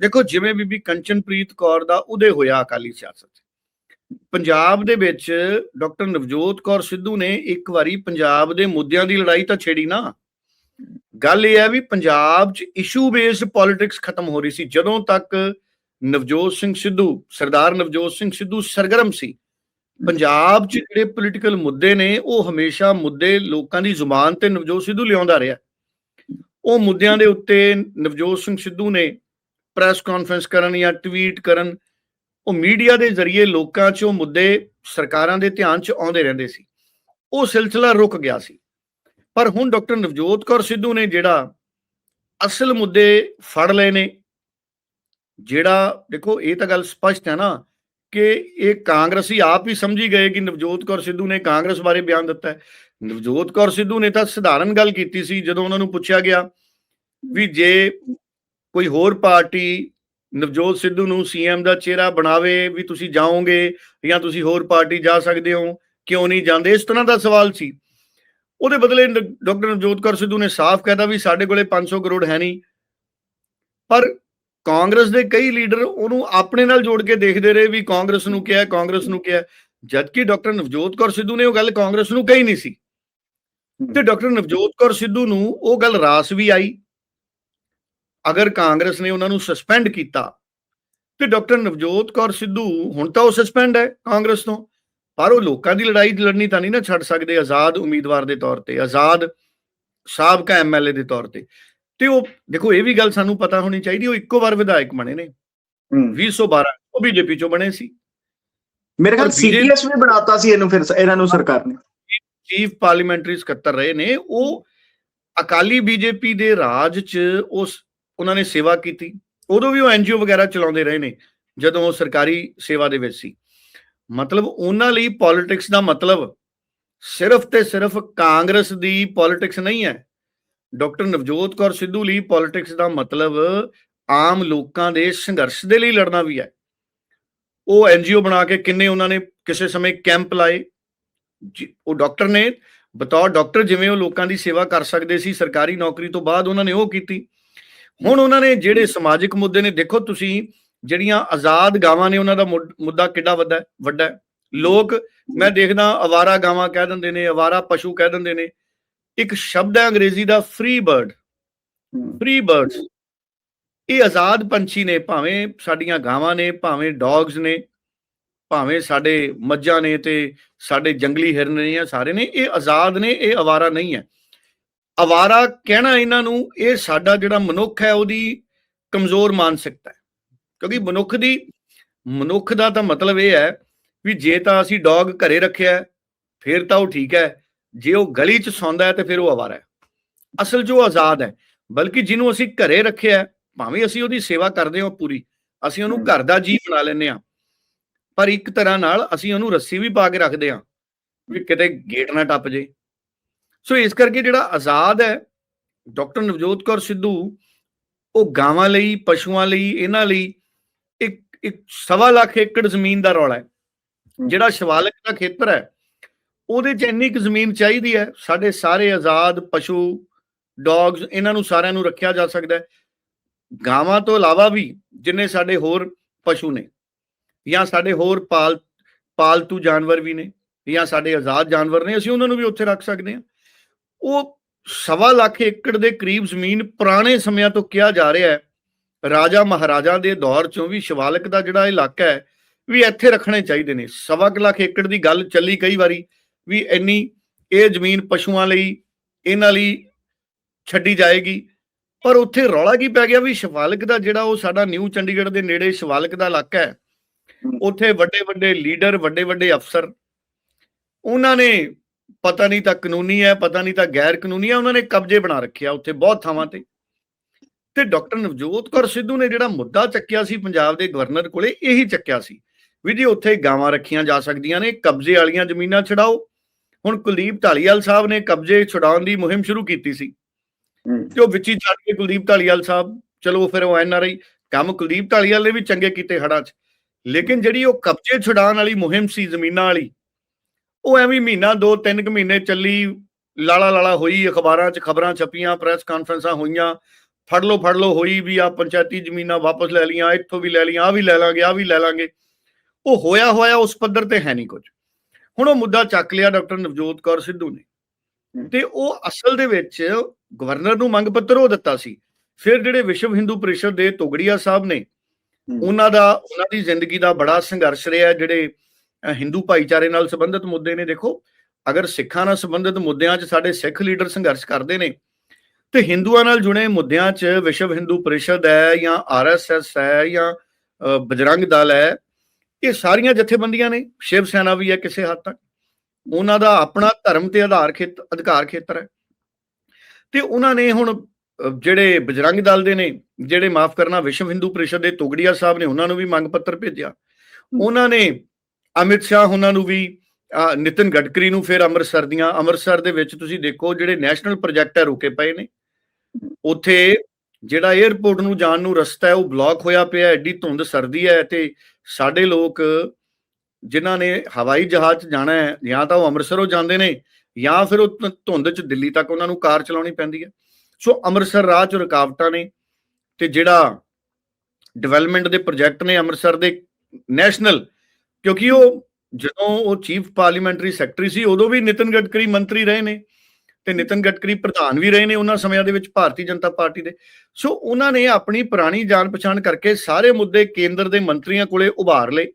ਦੇਖੋ, ਜਿਵੇਂ ਬੀਬੀ ਕੰਚਨਪ੍ਰੀਤ ਕੌਰ ਦਾ ਉਦੇ ਹੋਇਆ ਅਕਾਲੀ ਸਿਆਸਤ ਪੰਜਾਬ ਦੇ ਵਿੱਚ ਡਾਕਟਰ ਨਵਜੋਤ ਕੌਰ ਸਿੱਧੂ ਨੇ ਇੱਕ ਵਾਰੀ ਪੰਜਾਬ ਦੇ ਮੁੱਦਿਆਂ ਦੀ ਲੜਾਈ ਤਾਂ ਛੇੜੀ ਨਾ। ਗੱਲ ਇਹ ਹੈ ਵੀ ਪੰਜਾਬ 'ਚ ਇਸ਼ੂ ਬੇਸਡ ਪੋਲਿਟਿਕਸ ਖਤਮ ਹੋ ਰਹੀ ਸੀ। ਜਦੋਂ ਤੱਕ ਨਵਜੋਤ ਸਿੰਘ ਸਿੱਧੂ, ਸਰਦਾਰ ਨਵਜੋਤ ਸਿੰਘ ਸਿੱਧੂ ਸਰਗਰਮ ਸੀ ਪੰਜਾਬ 'ਚ ਜਿਹੜੇ ਪੋਲੀਟੀਕਲ ਮੁੱਦੇ ਨੇ, ਉਹ ਹਮੇਸ਼ਾ ਮੁੱਦੇ ਲੋਕਾਂ ਦੀ ਜ਼ੁਬਾਨ ਤੇ ਨਵਜੋਤ ਸਿੱਧੂ ਲਿਆਉਂਦਾ ਰਿਹਾ। ਉਹ ਮੁੱਦਿਆਂ ਦੇ ਉੱਤੇ ਨਵਜੋਤ ਸਿੰਘ ਸਿੱਧੂ ਨੇ ਪ੍ਰੈਸ ਕਾਨਫਰੰਸ ਕਰਨ ਜਾਂ ਟਵੀਟ ਕਰਨ, ਉਹ ਮੀਡੀਆ ਦੇ ਜ਼ਰੀਏ ਲੋਕਾਂ 'ਚ ਉਹ ਮੁੱਦੇ ਸਰਕਾਰਾਂ ਦੇ ਧਿਆਨ 'ਚ ਆਉਂਦੇ ਰਹਿੰਦੇ ਸੀ। ਉਹ ਸਿਲਸਿਲਾ ਰੁਕ ਗਿਆ ਸੀ। ਪਰ ਹੁਣ ਡਾਕਟਰ ਨਵਜੋਤ ਕੌਰ ਸਿੱਧੂ ਨੇ ਜਿਹੜਾ ਅਸਲ ਮੁੱਦੇ ਫੜ ਲਏ ਨੇ, ਜਿਹੜਾ ਦੇਖੋ ਇਹ ਤਾਂ ਗੱਲ ਸਪਸ਼ਟ ਹੈ ਨਾ ਕਿ ਇਹ ਕਾਂਗਰਸੀ ਆਪ ਹੀ ਸਮਝੀ ਗਏ ਕਿ ਨਵਜੋਤ ਕੌਰ ਸਿੱਧੂ ਨੇ ਕਾਂਗਰਸ ਬਾਰੇ ਬਿਆਨ ਦਿੱਤਾ ਹੈ। ਨਵਜੋਤ ਕੌਰ ਸਿੱਧੂ ਨੇ ਤਾਂ ਸਧਾਰਨ ਗੱਲ ਕੀਤੀ ਸੀ, ਜਦੋਂ ਉਹਨਾਂ ਨੂੰ ਪੁੱਛਿਆ ਗਿਆ ਵੀ ਜੇ ਕੋਈ ਹੋਰ ਪਾਰਟੀ ਨਵਜੋਤ ਸਿੱਧੂ ਨੂੰ ਸੀਐਮ ਦਾ ਚਿਹਰਾ ਬਣਾਵੇ ਵੀ ਤੁਸੀਂ ਜਾਓਗੇ ਜਾਂ ਤੁਸੀਂ ਹੋਰ ਪਾਰਟੀ ਜਾ ਸਕਦੇ ਹੋ, ਕਿਉਂ ਨਹੀਂ ਜਾਂਦੇ? ਇਸ ਤਰ੍ਹਾਂ ਦਾ ਸਵਾਲ ਸੀ। ਉਹਦੇ ਬਦਲੇ ਡਾਕਟਰ ਨਵਜੋਤ ਕੌਰ ਸਿੱਧੂ ਨੇ ਸਾਫ਼ ਕਹਿਤਾ ਵੀ ਸਾਡੇ ਕੋਲੇ 500 ਕਰੋੜ ਹੈ ਨਹੀਂ। ਪਰ ਕਾਂਗਰਸ ਦੇ ਕਈ ਲੀਡਰ ਉਹਨੂੰ ਆਪਣੇ ਨਾਲ ਜੋੜ ਕੇ ਦੇਖਦੇ ਰਹੇ ਵੀ ਕਾਂਗਰਸ ਨੂੰ ਕਿਹਾ ਕਾਂਗਰਸ ਨੂੰ ਕਿਹਾ। ਜਦਕਿ ਡਾਕਟਰ ਨਵਜੋਤ ਕੌਰ ਸਿੱਧੂ ਨੇ ਉਹ ਗੱਲ ਕਾਂਗਰਸ ਨੂੰ ਕਹੀ ਨਹੀਂ ਸੀ। ਤੇ ਡਾਕਟਰ ਨਵਜੋਤ ਕੌਰ ਸਿੱਧੂ ਨੂੰ ਉਹ ਗੱਲ ਰਾਸ ਵੀ ਆਈ। ਅਗਰ ਕਾਂਗਰਸ ਨੇ ਉਹਨਾਂ ਨੂੰ ਸਸਪੈਂਡ ਕੀਤਾ ਤੇ ਡਾਕਟਰ ਨਵਜੋਤ ਕੌਰ ਸਿੱਧੂ ਹੁਣ ਤਾਂ ਉਹ ਸਸਪੈਂਡ ਹੈ ਕਾਂਗਰਸ ਤੋਂ। ਪਰ ਉਹ ਲੋਕਾਂ ਦੀ ਲੜਾਈ ਲੜਨੀ ਤਾਂ ਨਹੀਂ ਨਾ ਛੱਡ ਸਕਦੇ ਆਜ਼ਾਦ ਉਮੀਦਵਾਰ ਦੇ ਤੌਰ ਤੇ ਆਜ਼ਾਦ ਸਾਬਕਾ ਐਮਐਲਏ ਦੇ ਤੌਰ ਤੇ। ਤੇ ਉਹ ਦੇਖੋ ਇਹ ਵੀ ਗੱਲ ਸਾਨੂੰ ਪਤਾ ਹੋਣੀ ਚਾਹੀਦੀ ਉਹ ਇੱਕੋ ਵਾਰ ਵਿਧਾਇਕ ਬਣੇ ਨੇ। ਹੂੰ। 2012 ਉਹ ਬੀਜੇਪੀ ਚੋਂ ਬਣੇ ਸੀ। ਮੇਰੇ ਖਿਆਲ ਸੀਪੀਐਸ ਵੀ ਬਣਾਤਾ ਸੀ ਇਹਨੂੰ ਫਿਰ ਇਹਨਾਂ ਨੂੰ ਸਰਕਾਰ ਨੇ। ਚੀਫ ਪਾਰਲੀਮੈਂਟਰੀ ਸਕੱਤਰ ਰਹੇ ਨੇ ਉਹ ਅਕਾਲੀ ਬੀਜੇਪੀ ਦੇ ਰਾਜ 'ਚ ਉਸ ਉਹਨਾਂ ਨੇ ਸੇਵਾ ਕੀਤੀ। ਉਦੋਂ ਵੀ ਉਹ ਐਨਜੀਓ ਵਗੈਰਾ ਚਲਾਉਂਦੇ ਰਹੇ ਨੇ ਜਦੋਂ ਉਹ ਸਰਕਾਰੀ ਸੇਵਾ ਦੇ ਵਿੱਚ ਸੀ। ਮਤਲਬ ਉਹਨਾਂ ਲਈ ਪੋਲਿਟਿਕਸ ਦਾ ਮਤਲਬ ਸਿਰਫ ਤੇ ਸਿਰਫ ਕਾਂਗਰਸ ਦੀ ਪੋਲਿਟਿਕਸ ਨਹੀਂ ਹੈ। ਡਾਕਟਰ ਨਵਜੋਤ ਕੌਰ ਸਿੱਧੂ ਲਈ ਪੋਲਿਟਿਕਸ ਦਾ ਮਤਲਬ ਆਮ ਲੋਕਾਂ ਦੇ ਸੰਘਰਸ਼ ਦੇ ਲਈ ਲੜਨਾ ਵੀ ਹੈ। ਉਹ ਐਨਜੀਓ ਬਣਾ ਕੇ ਕਿੰਨੇ ਉਹਨਾਂ ਨੇ ਕਿਸੇ ਸਮੇਂ ਕੈਂਪ ਲਾਏ। ਜੀ, ਉਹ ਡਾਕਟਰ ਨੇ ਬਤੌਰ ਡਾਕਟਰ ਜਿਵੇਂ ਉਹ ਲੋਕਾਂ ਦੀ ਸੇਵਾ ਕਰ ਸਕਦੇ ਸੀ ਸਰਕਾਰੀ ਨੌਕਰੀ ਤੋਂ ਬਾਅਦ ਉਹਨਾਂ ਨੇ ਉਹ ਕੀਤੀ। ਹੁਣ ਉਹਨਾਂ ਨੇ ਜਿਹੜੇ ਸਮਾਜਿਕ ਮੁੱਦੇ ਨੇ ਦੇਖੋ ਤੁਸੀਂ ਜਿਹੜੀਆਂ ਆਜ਼ਾਦ ਗਾਵਾਂ ਨੇ ਉਹਨਾਂ ਦਾ ਮੁੱਦ- ਮੁੱਦਾ ਕਿੱਡਾ ਵੱਡਾ ਵੱਡਾ ਲੋਕ ਮੈਂ ਦੇਖਦਾ ਅਵਾਰਾ ਗਾਵਾਂ ਕਹਿ ਦਿੰਦੇ ਨੇ ਅਵਾਰਾ ਪਸ਼ੂ ਕਹਿ ਦਿੰਦੇ ਨੇ। ਇੱਕ ਸ਼ਬਦ ਹੈ ਅੰਗਰੇਜ਼ੀ ਦਾ ਫ੍ਰੀ ਬਰਡ ਫ੍ਰੀ ਬਰਡਸ ਇਹ ਆਜ਼ਾਦ ਪੰਛੀ ਨੇ ਭਾਵੇਂ ਸਾਡੀਆਂ ਗਾਵਾਂ ਨੇ ਭਾਵੇਂ ਡੌਗਸ ਨੇ ਭਾਵੇਂ ਸਾਡੇ ਮੱਝਾਂ ਨੇ ਤੇ ਸਾਡੇ ਜੰਗਲੀ ਹਿਰਨ ਨੇ ਜਾਂ ਸਾਰੇ ਨੇ ਇਹ ਆਜ਼ਾਦ ਨੇ ਇਹ ਅਵਾਰਾ ਨਹੀਂ ਹੈ। ਅਵਾਰਾ ਕਹਿਣਾ ਇਹਨਾਂ ਨੂੰ ਇਹ ਸਾਡਾ ਜਿਹੜਾ ਮਨੁੱਖ ਹੈ ਉਹਦੀ ਕਮਜ਼ੋਰ ਮਾਨਸਿਕਤਾ ਹੈ। ਕਿਉਂਕਿ ਮਨੁੱਖ ਦੀ ਮਨੁੱਖ ਦਾ ਤਾਂ ਮਤਲਬ ਇਹ ਹੈ ਵੀ ਜੇ ਤਾਂ ਅਸੀਂ ਡੌਗ ਘਰੇ ਰੱਖਿਆ ਫਿਰ ਤਾਂ ਉਹ ਠੀਕ ਹੈ। ਜੇ ਉਹ ਗਲੀ 'ਚ ਸੌਂਦਾ ਹੈ ਤੇ ਫਿਰ ਉਹ ਅਵਾਰਾ ਹੈ। ਅਸਲ ਉਹ ਆਜ਼ਾਦ ਹੈ ਬਲਕਿ ਜਿਹਨੂੰ ਅਸੀਂ ਘਰੇ ਰੱਖਿਆ ਹੈ, ਭਾਵੇਂ ਅਸੀਂ ਉਹਦੀ ਸੇਵਾ ਕਰਦੇ ਹਾਂ ਪੂਰੀ ਅਸੀਂ ਉਹਨੂੰ। ਘਰ ਦਾ ਜੀ ਬਣਾ ਲੈਂਦੇ ਹਾਂ। ਪਰ ਇੱਕ ਤਰ੍ਹਾਂ ਨਾਲ ਅਸੀਂ ਉਹਨੂੰ ਰੱਸੀ ਵੀ ਪਾ ਕੇ ਰੱਖਦੇ ਹਾਂ ਵੀ ਕਿਤੇ ਗੇਟ ਨਾ ਟੱਪ ਜੇ ਸੋ ਇਸ ਕਰਕੇ ਜਿਹੜਾ ਆਜ਼ਾਦ ਹੈ ਡਾਕਟਰ ਨਵਜੋਤ ਕੌਰ ਸਿੱਧੂ ਉਹ ਗਾਵਾਂ ਲਈ ਪਸ਼ੂਆਂ ਲਈ ਇਹਨਾਂ ਲਈ ਇੱਕ ਇੱਕ ਸਵਾ ਲੱਖ ਏਕੜ ਜ਼ਮੀਨ ਦਾ ਰੌਲਾ ਹੈ। ਜਿਹੜਾ ਸ਼ਿਵਾਲਿਕ ਦਾ ਖੇਤਰ ਹੈ ਉਹਦੇ 'ਚ ਇੰਨੀ ਕੁ ਜ਼ਮੀਨ ਚਾਹੀਦੀ ਹੈ, ਸਾਡੇ ਸਾਰੇ ਆਜ਼ਾਦ ਪਸ਼ੂ ਡੌਗਸ ਇਹਨਾਂ ਨੂੰ ਸਾਰਿਆਂ ਨੂੰ ਰੱਖਿਆ ਜਾ ਸਕਦਾ ਹੈ। ਗਾਵਾਂ ਤੋਂ ਇਲਾਵਾ ਵੀ ਜਿੰਨੇ ਸਾਡੇ ਹੋਰ ਪਸ਼ੂ ਨੇ, ਜਾਂ ਸਾਡੇ ਹੋਰ ਪਾਲ, ਪਾਲਤੂ ਜਾਨਵਰ ਵੀ ਨੇ, ਜਾਂ ਸਾਡੇ ਆਜ਼ਾਦ ਜਾਨਵਰ ਨੇ, ਅਸੀਂ ਉਹਨਾਂ ਨੂੰ ਵੀ ਉੱਥੇ ਰੱਖ ਸਕਦੇ ਹਾਂ। ਉਹ ਸਵਾ ਲੱਖ ਏਕੜ ਦੇ ਕਰੀਬ ਜ਼ਮੀਨ ਪੁਰਾਣੇ ਸਮਿਆਂ ਤੋਂ ਕਿਹਾ ਜਾ ਰਿਹਾ ਹੈ। ਰਾਜਾ ਮਹਾਰਾਜਾ ਦੇ ਦੌਰ ਚੋਂ ਵੀ ਸ਼ਿਵਾਲਕ ਦਾ ਜਿਹੜਾ ਇਲਾਕਾ ਹੈ, ਵੀ ਇੱਥੇ ਰੱਖਣੇ ਚਾਹੀਦੇ ਨੇ। ਸਵਾ ਕੁ ਲੱਖ ਏਕੜ ਦੀ ਗੱਲ ਚੱਲੀ ਕਈ ਵਾਰੀ। ਵੀ ਇੰਨੀ ਇਹ ਜ਼ਮੀਨ ਪਸ਼ੂਆਂ ਲਈ, ਇਹਨਾਂ ਲਈ ਛੱਡੀ ਜਾਏਗੀ। ਪਰ ਉੱਥੇ ਰੌਲਾ ਕੀ ਪੈ ਗਿਆ ਵੀ ਸ਼ਿਵਾਲਿਕ ਦਾ ਜਿਹੜਾ ਉਹ ਸਾਡਾ ਨਿਊ ਚੰਡੀਗੜ੍ਹ ਦੇ ਨੇੜੇ ਸ਼ਿਵਾਲਿਕ ਦਾ ਇਲਾਕਾ ਹੈ, ਉੱਥੇ ਵੱਡੇ ਵੱਡੇ ਲੀਡਰ ਵੱਡੇ ਵੱਡੇ ਅਫਸਰ, ਉਹਨਾਂ ਨੇ ਪਤਾ ਨਹੀਂ ਤਾਂ ਕਾਨੂੰਨੀ ਹੈ, ਪਤਾ ਨਹੀਂ ਤਾਂ ਗੈਰ ਕਾਨੂੰਨੀ ਹੈ, ਉਹਨਾਂ ਨੇ ਕਬਜ਼ੇ ਬਣਾ ਰੱਖਿਆ ਉੱਥੇ ਬਹੁਤ ਥਾਵਾਂ ਤੇ। ਤੇ ਡਾਕਟਰ ਨਵਜੋਤ ਕੌਰ ਸਿੱਧੂ ਨੇ ਜਿਹੜਾ ਮੁੱਦਾ ਚੱਕਿਆ ਸੀ ਪੰਜਾਬ ਦੇ ਗਵਰਨਰ ਕੋਲੇ, ਇਹੀ ਚੱਕਿਆ ਸੀ ਵੀ ਜੀ ਉੱਥੇ ਗਾਵਾਂ ਰੱਖੀਆਂ ਜਾ ਸਕਦੀਆਂ ਨੇ, ਕਬਜ਼ੇ ਵਾਲੀਆਂ ਜ਼ਮੀਨਾਂ ਛਡਾਓ ਹੁਣ ਕੁਲਦੀਪ ਢਾਲੀਵਾਲ ਸਾਹਿਬ ਨੇ ਕਬਜ਼ੇ ਛੁਡਾਉਣ ਦੀ ਮੁਹਿੰਮ ਸ਼ੁਰੂ ਕੀਤੀ ਸੀ। ਤੇ ਉਹ ਵਿੱਚ ਹੀ ਛੱਡ ਕੇ ਕੁਲਦੀਪ ਢਾਲੀਵਾਲ ਸਾਹਿਬ ਚਲੋ ਫਿਰ ਉਹ ਐਨਆਰਆਈ ਕੰਮ ਕੁਲਦੀਪ ਢਾਲੀਵਾਲ ਨੇ ਵੀ ਚੰਗੇ ਕੀਤੇ ਹੜਾਂ 'ਚ। ਲੇਕਿਨ ਜਿਹੜੀ ਉਹ ਕਬਜ਼ੇ ਛੁਡਾਉਣ ਵਾਲੀ ਮੁਹਿੰਮ ਸੀ ਜ਼ਮੀਨਾਂ ਵਾਲੀ ਉਹ ਐਵੇਂ ਮਹੀਨਾ ਦੋ ਤਿੰਨ ਕੁ ਮਹੀਨੇ ਚੱਲੀ ਲਾਲਾ ਲਾਲਾ ਹੋਈ ਅਖਬਾਰਾਂ 'ਚ ਖਬਰਾਂ ਛਪੀਆਂ ਪ੍ਰੈਸ ਕਾਨਫਰੰਸਾਂ ਹੋਈਆਂ ਫੜ ਲੋ ਫੜ ਲੋ ਹੋਈ ਵੀ ਆ ਪੰਚਾਇਤੀ ਜ਼ਮੀਨਾਂ ਵਾਪਸ ਲੈ ਲੀਆਂ ਇੱਥੋਂ ਵੀ ਲੈ ਲੀਆਂ ਆ ਵੀ ਲੈ ਲਾਂਗੇ ਆ ਵੀ ਲੈ ਲਾਂਗੇ। ਉਹ ਹੋਇਆ ਹੋਇਆ ਉਸ ਪੱਧਰ ਤੇ ਹੈ ਨਹੀਂ ਕੁਝ। ਹੁਣ ਉਹ ਮੁੱਦਾ ਚੱਕ ਲਿਆ ਡਾਕਟਰ ਨਵਜੋਤ ਕੌਰ ਸਿੱਧੂ ਨੇ। ਤੇ ਉਹ ਅਸਲ ਦੇ ਵਿੱਚ ਗਵਰਨਰ ਨੂੰ ਮੰਗ ਪੱਤਰ ਉਹ ਦਿੱਤਾ ਸੀ। ਫਿਰ ਜਿਹੜੇ ਵਿਸ਼ਵ ਹਿੰਦੂ ਪਰਿਸ਼ਦ ਦੇ ਤੋਗੜੀਆ ਸਾਹਿਬ ਨੇ ਉਹਨਾਂ ਦਾ ਉਹਨਾਂ ਦੀ ਜ਼ਿੰਦਗੀ ਦਾ ਬੜਾ ਸੰਘਰਸ਼ ਰਿਹਾ ਜਿਹੜੇ ਹਿੰਦੂ ਭਾਈਚਾਰੇ ਨਾਲ ਸੰਬੰਧਿਤ ਮੁੱਦੇ ਨੇ। ਦੇਖੋ ਅਗਰ ਸਿੱਖਾਂ ਨਾਲ ਸੰਬੰਧਿਤ ਮੁੱਦਿਆਂ 'ਚ ਸਾਡੇ ਸਿੱਖ ਲੀਡਰ ਸੰਘਰਸ਼ ਕਰਦੇ ਨੇ ਤੇ ਹਿੰਦੂਆਂ ਨਾਲ ਜੁੜੇ ਮੁੱਦਿਆਂ 'ਚ ਵਿਸ਼ਵ ਹਿੰਦੂ ਪਰਿਸ਼ਦ ਹੈ ਜਾਂ ਆਰਐਸਐਸ ਹੈ ਜਾਂ ਬਜਰੰਗ ਦਲ ਹੈ ਇਹ ਸਾਰੀਆਂ ਜਥੇਬੰਦੀਆਂ ਨੇ ਸ਼ਿਵ ਸੈਨਾ ਵੀ ਹੈ ਕਿਸੇ ਹੱਦ ਤੱਕ। ਉਹਨਾਂ ਦਾ ਆਪਣਾ ਧਰਮ ਤੇ ਆਧਾਰ ਖੇਤ ਅਧਿਕਾਰ ਖੇਤਰ ਹੈ। ਤੇ ਉਹਨਾਂ ਨੇ ਹੁਣ ਜਿਹੜੇ ਬਜਰੰਗ ਦਲ ਦੇ ਨੇ ਜਿਹੜੇ ਮਾਫ ਕਰਨਾ ਵਿਸ਼ਵ ਹਿੰਦੂ ਪਰਿਸ਼ਦ ਦੇ ਤੋਗੜੀਆ ਸਾਹਿਬ ਨੇ ਉਹਨਾਂ ਨੂੰ ਵੀ ਮੰਗ ਪੱਤਰ ਭੇਜਿਆ। ਉਹਨਾਂ ਨੇ ਅਮਿਤ ਸ਼ਾਹ ਉਹਨਾਂ ਨੂੰ ਵੀ ਅ, ਨਿਤਿਨ ਗਡਕਰੀ ਨੂੰ ਫਿਰ ਅੰਮ੍ਰਿਤਸਰ ਦੀਆਂ ਅੰਮ੍ਰਿਤਸਰ ਦੇ ਵਿੱਚ ਤੁਸੀਂ ਦੇਖੋ ਜਿਹੜੇ ਨੈਸ਼ਨਲ ਪ੍ਰੋਜੈਕਟ ਹੈ ਰੁਕੇ ਪਏ ਨੇ। ਉੱਥੇ ਜਿਹੜਾ 에ਅਰਪੋਰਟ ਨੂੰ ਜਾਣ ਨੂੰ ਰਸਤਾ ਹੈ ਉਹ ਬਲੌਕ ਹੋਇਆ ਪਿਆ ਹੈ, ਐਡੀ ਧੁੰਦ ਸਰਦੀ ਹੈ ਤੇ ਸਾਡੇ ਲੋਕ ਜਿਨ੍ਹਾਂ ਨੇ ਹਵਾਈ ਜਹਾਜ਼ 'ਚ ਜਾਣਾ ਹੈ, ਜਾਂ ਤਾਂ ਉਹ ਅੰਮ੍ਰਿਤਸਰੋਂ ਜਾਂਦੇ ਨੇ, ਜਾਂ ਫਿਰ ਉਹ ਧੁੰਦ 'ਚ ਦਿੱਲੀ ਤੱਕ ਉਹਨਾਂ ਨੂੰ ਕਾਰ ਚਲਾਉਣੀ ਪੈਂਦੀ ਹੈ। ਸੋ ਅੰਮ੍ਰਿਤਸਰ ਰਾਹ 'ਚ ਰੁਕਾਵਟਾਂ ਨੇ ਤੇ ਜਿਹੜਾ ਡਿਵੈਲਪਮੈਂਟ ਦੇ ਪ੍ਰੋਜੈਕਟ ਨੇ ਅੰਮ੍ਰਿਤਸਰ ਦੇ ਨੈਸ਼ਨਲ, ਕਿਉਂਕਿ ਉਹ ਜਦੋਂ ਉਹ ਚੀਫ ਪਾਰਲੀਮੈਂਟਰੀ ਸੈਕਟਰੀ ਸੀ, ਉਦੋਂ ਵੀ ਨਿਤਨ ਗਡਕਰੀ ਮੰਤਰੀ ਰਹੇ ਨੇ। ਤੇ ਨਿਤਨ ਗਡਕਰੀ ਪ੍ਰਧਾਨ ਵੀ ਰਹੇ ਨੇ ਉਹਨਾਂ ਸਮਿਆਂ ਦੇ ਵਿੱਚ ਭਾਰਤੀ ਜਨਤਾ ਪਾਰਟੀ ਦੇ। ਸੋ ਉਹਨਾਂ ਨੇ ਆਪਣੀ ਪੁਰਾਣੀ ਜਾਣ ਪਛਾਣ ਕਰਕੇ ਸਾਰੇ ਮੁੱਦੇ ਕੇਂਦਰ ਦੇ ਮੰਤਰੀਆਂ ਕੋਲੇ ਉਭਾਰ ਲਏ।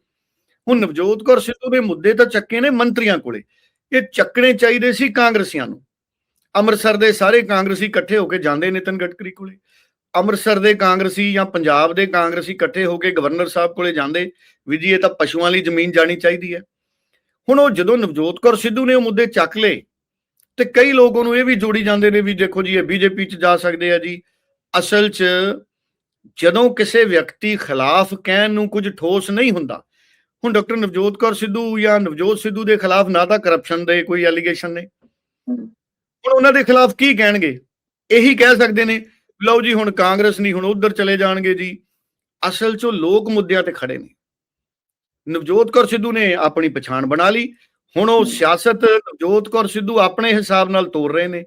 ਹੁਣ ਨਵਜੋਤ ਕੌਰ ਸਿੱਧੂ ਦੇ ਮੁੱਦੇ ਤਾਂ ਚੱਕੇ ਨੇ ਮੰਤਰੀਆਂ ਕੋਲੇ। ਇਹ ਚੱਕਣੇ ਚਾਹੀਦੇ ਸੀ ਕਾਂਗਰਸੀਆਂ ਨੂੰ। ਅੰਮ੍ਰਿਤਸਰ ਦੇ ਸਾਰੇ ਕਾਂਗਰਸੀ ਇਕੱਠੇ ਹੋ ਕੇ ਜਾਂਦੇ ਨਿਤਨ ਗਡਕਰੀ ਕੋਲੇ। ਅੰਮ੍ਰਿਤਸਰ ਦੇ ਕਾਂਗਰਸੀ ਜਾਂ ਪੰਜਾਬ ਦੇ ਕਾਂਗਰਸੀ ਇਕੱਠੇ ਹੋ ਕੇ ਗਵਰਨਰ ਸਾਹਿਬ ਕੋਲੇ ਜਾਂਦੇ, ਵੀ ਜੀ ਇਹ ਤਾਂ ਪਸ਼ੂਆਂ ਲਈ ਜ਼ਮੀਨ ਜਾਣੀ ਚਾਹੀਦੀ ਹੈ। ਹੁਣ ਉਹ ਜਦੋਂ ਨਵਜੋਤ ਕੌਰ ਸਿੱਧੂ ਨੇ ਉਹ ਮੁੱਦੇ ਚੱਕ ਲਏ ਤੇ ਕਈ ਲੋਕ ਉਹਨੂੰ ਇਹ ਵੀ ਜੋੜੀ ਜਾਂਦੇ ਨੇ ਵੀ ਦੇਖੋ ਜੀ, ਇਹ ਬੀਜੇਪੀ ਚ ਜਾ ਸਕਦੇ ਆ ਜੀ। ਅਸਲ ਚ ਜਦੋਂ ਕਿਸੇ ਵਿਅਕਤੀ ਖਿਲਾਫ ਕਹਿਣ ਨੂੰ ਕੁਝ ਠੋਸ ਨਹੀਂ ਹੁੰਦਾ, ਹੁਣ ਡਾਕਟਰ ਨਵਜੋਤ ਕੌਰ ਸਿੱਧੂ ਜਾਂ ਨਵਜੋਤ ਸਿੱਧੂ ਦੇ ਖਿਲਾਫ ਨਾ ਤਾਂ ਕਰਪਸ਼ਨ ਦੇ ਕੋਈ ਐਲੀਗੇਸ਼ਨ ਨੇ। ਹੁਣ ਉਹਨਾਂ ਦੇ ਖਿਲਾਫ ਕੀ ਕਹਿਣਗੇ? ਇਹੀ ਕਹਿ ਸਕਦੇ ਨੇ, ਲਓ ਜੀ ਹੁਣ ਕਾਂਗਰਸ ਨਹੀਂ, ਹੁਣ ਉਧਰ ਚਲੇ ਜਾਣਗੇ ਜੀ। ਅਸਲ 'ਚ ਉਹ ਲੋਕ ਮੁੱਦਿਆਂ ਤੇ ਖੜੇ ਨੇ। ਨਵਜੋਤ ਕੌਰ ਸਿੱਧੂ ਨੇ ਆਪਣੀ ਪਛਾਣ ਬਣਾ ਲਈ ਹੁਣ ਉਹ ਸਿਆਸਤ ਨਵਜੋਤ ਕੌਰ ਸਿੱਧੂ ਆਪਣੇ ਹਿਸਾਬ ਨਾਲ ਤੋਰ ਰਹੇ ਨੇ।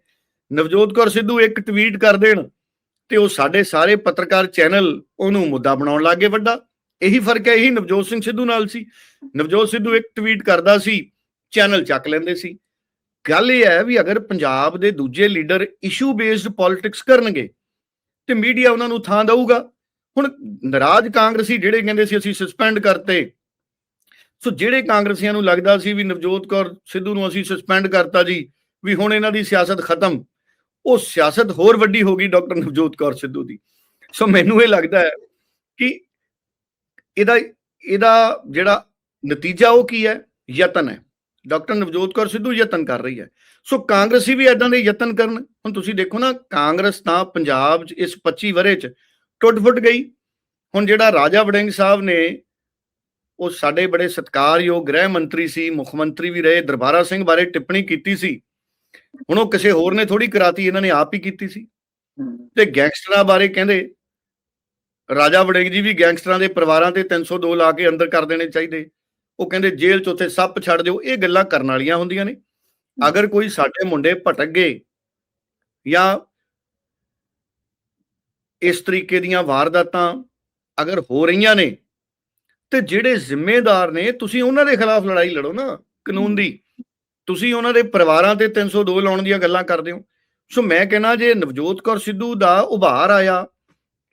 ਨਵਜੋਤ ਕੌਰ ਸਿੱਧੂ ਇੱਕ ਟਵੀਟ ਕਰ ਦੇਣ ਤੇ ਉਹ ਸਾਡੇ ਸਾਰੇ ਪੱਤਰਕਾਰ ਚੈਨਲ ਉਹਨੂੰ ਮੁੱਦਾ ਬਣਾਉਣ ਲੱਗੇ ਵੱਡਾ। ਇਹੀ ਫ਼ਰਕ ਹੈ, ਇਹੀ ਨਵਜੋਤ ਸਿੰਘ ਸਿੱਧੂ ਨਾਲ ਸੀ। ਨਵਜੋਤ ਸਿੱਧੂ ਇੱਕ ਟਵੀਟ ਕਰਦਾ ਸੀ, ਚੈਨਲ ਚੱਕ ਲੈਂਦੇ ਸੀ। ਗੱਲ ਇਹ ਹੈ ਵੀ ਅਗਰ ਪੰਜਾਬ ਦੇ ਦੂਜੇ ਲੀਡਰ ਇਸ਼ੂ ਬੇਸਡ ਪੋਲਿਟਿਕਸ ਕਰਨਗੇ ਤੇ ਮੀਡੀਆ ਉਹਨਾਂ ਨੂੰ ਥਾਂ ਦੇਊਗਾ। ਹੁਣ ਨਾਰਾਜ਼ ਕਾਂਗਰਸੀ ਜਿਹੜੇ ਕਹਿੰਦੇ ਸੀ ਅਸੀਂ ਸਸਪੈਂਡ ਕਰਤੇ ਸੋ ਜਿਹੜੇ ਕਾਂਗਰਸੀਆਂ ਨੂੰ ਲੱਗਦਾ ਸੀ ਵੀ ਨਵਜੋਤ ਕੌਰ ਸਿੱਧੂ ਨੂੰ ਅਸੀਂ ਸਸਪੈਂਡ ਕਰਤਾ ਜੀ, ਵੀ ਹੁਣ ਇਹਨਾਂ ਦੀ ਸਿਆਸਤ ਖਤਮ, ਉਹ ਸਿਆਸਤ ਹੋਰ ਵੱਡੀ ਹੋ ਗਈ ਡਾਕਟਰ ਨਵਜੋਤ ਕੌਰ ਸਿੱਧੂ ਦੀ। ਸੋ ਮੈਨੂੰ ਇਹ ਲੱਗਦਾ ਹੈ ਕਿ ਇਹਦਾ ਇਹਦਾ ਜਿਹੜਾ ਨਤੀਜਾ ਉਹ ਕੀ ਹੈ? ਯਤਨ ਹੈ। ਡਾਕਟਰ ਨਵਜੋਤ ਕੌਰ ਸਿੱਧੂ ਯਤਨ ਕਰ ਰਹੀ ਹੈ। ਸੋ ਕਾਂਗਰਸੀ ਵੀ ਐਦਾਂ ਦੇ ਯਤਨ ਕਰਨ। ਹੁਣ ਤੁਸੀਂ ਦੇਖੋ ਨਾ, ਕਾਂਗਰਸ ਤਾਂ ਪੰਜਾਬ 'ਚ ਇਸ 25 ਵਰੇ 'ਚ ਟੁੱਟ-ਫੁੱਟ ਗਈ। ਹੁਣ ਜਿਹੜਾ ਰਾਜਾ ਵੜਿੰਗ ਸਾਹਿਬ ਨੇ ਉਹ ਸਾਡੇ ਬੜੇ ਸਤਿਕਾਰਯੋਗ ਗ੍ਰਹਿ ਮੰਤਰੀ ਸੀ, ਮੁੱਖ ਮੰਤਰੀ ਵੀ ਰਹੇ, ਦਰਬਾਰਾ ਸਿੰਘ ਬਾਰੇ ਟਿੱਪਣੀ ਕੀਤੀ ਸੀ। ਹੁਣ ਉਹ ਕਿਸੇ ਹੋਰ ਨੇ ਥੋੜੀ ਕਰਾਤੀ, ਇਹਨਾਂ ਨੇ ਆਪ ਹੀ ਕੀਤੀ ਸੀ। ਤੇ ਗੈਂਗਸਟਰਾਂ ਬਾਰੇ ਕਹਿੰਦੇ, ਰਾਜਾ ਵੜਿੰਗ ਜੀ ਵੀ ਗੈਂਗਸਟਰਾਂ ਦੇ ਪਰਿਵਾਰਾਂ ਤੇ 302 ਲਾ ਕੇ ਅੰਦਰ ਕਰ ਦੇਣੇ ਚਾਹੀਦੇ। ਉਹ ਕਹਿੰਦੇ, ਜੇਲ੍ਹ 'ਚ ਉੱਥੇ ਸੱਪ ਛੱਡ ਦਿਓ, ਇਹ ਗੱਲਾਂ ਕਰਨ ਵਾਲੀਆਂ ਹੁੰਦੀਆਂ ਨੇ। ਅਗਰ ਕੋਈ ਸਾਡੇ ਮੁੰਡੇ ਭਟਕ ਗਏ ਜਾਂ ਇਸ ਤਰੀਕੇ ਦੀਆਂ ਵਾਰਦਾਤਾਂ ਅਗਰ ਹੋ ਰਹੀਆਂ ਨੇ ਤੇ ਜਿਹੜੇ ਜ਼ਿੰਮੇਦਾਰ ਨੇ ਤੁਸੀਂ ਉਹਨਾਂ ਦੇ ਖਿਲਾਫ ਲੜਾਈ ਲੜੋ ਨਾ ਕਾਨੂੰਨ ਦੀ। ਤੁਸੀਂ ਉਹਨਾਂ ਦੇ ਪਰਿਵਾਰਾਂ ਤੇ 302 ਲਾਉਣ ਦੀਆਂ ਗੱਲਾਂ ਕਰਦੇ ਹੋ। ਸੋ ਮੈਂ ਕਹਿੰਦਾ ਜੇ ਨਵਜੋਤ ਕੌਰ ਸਿੱਧੂ ਦਾ ਉਭਾਰ ਆਇਆ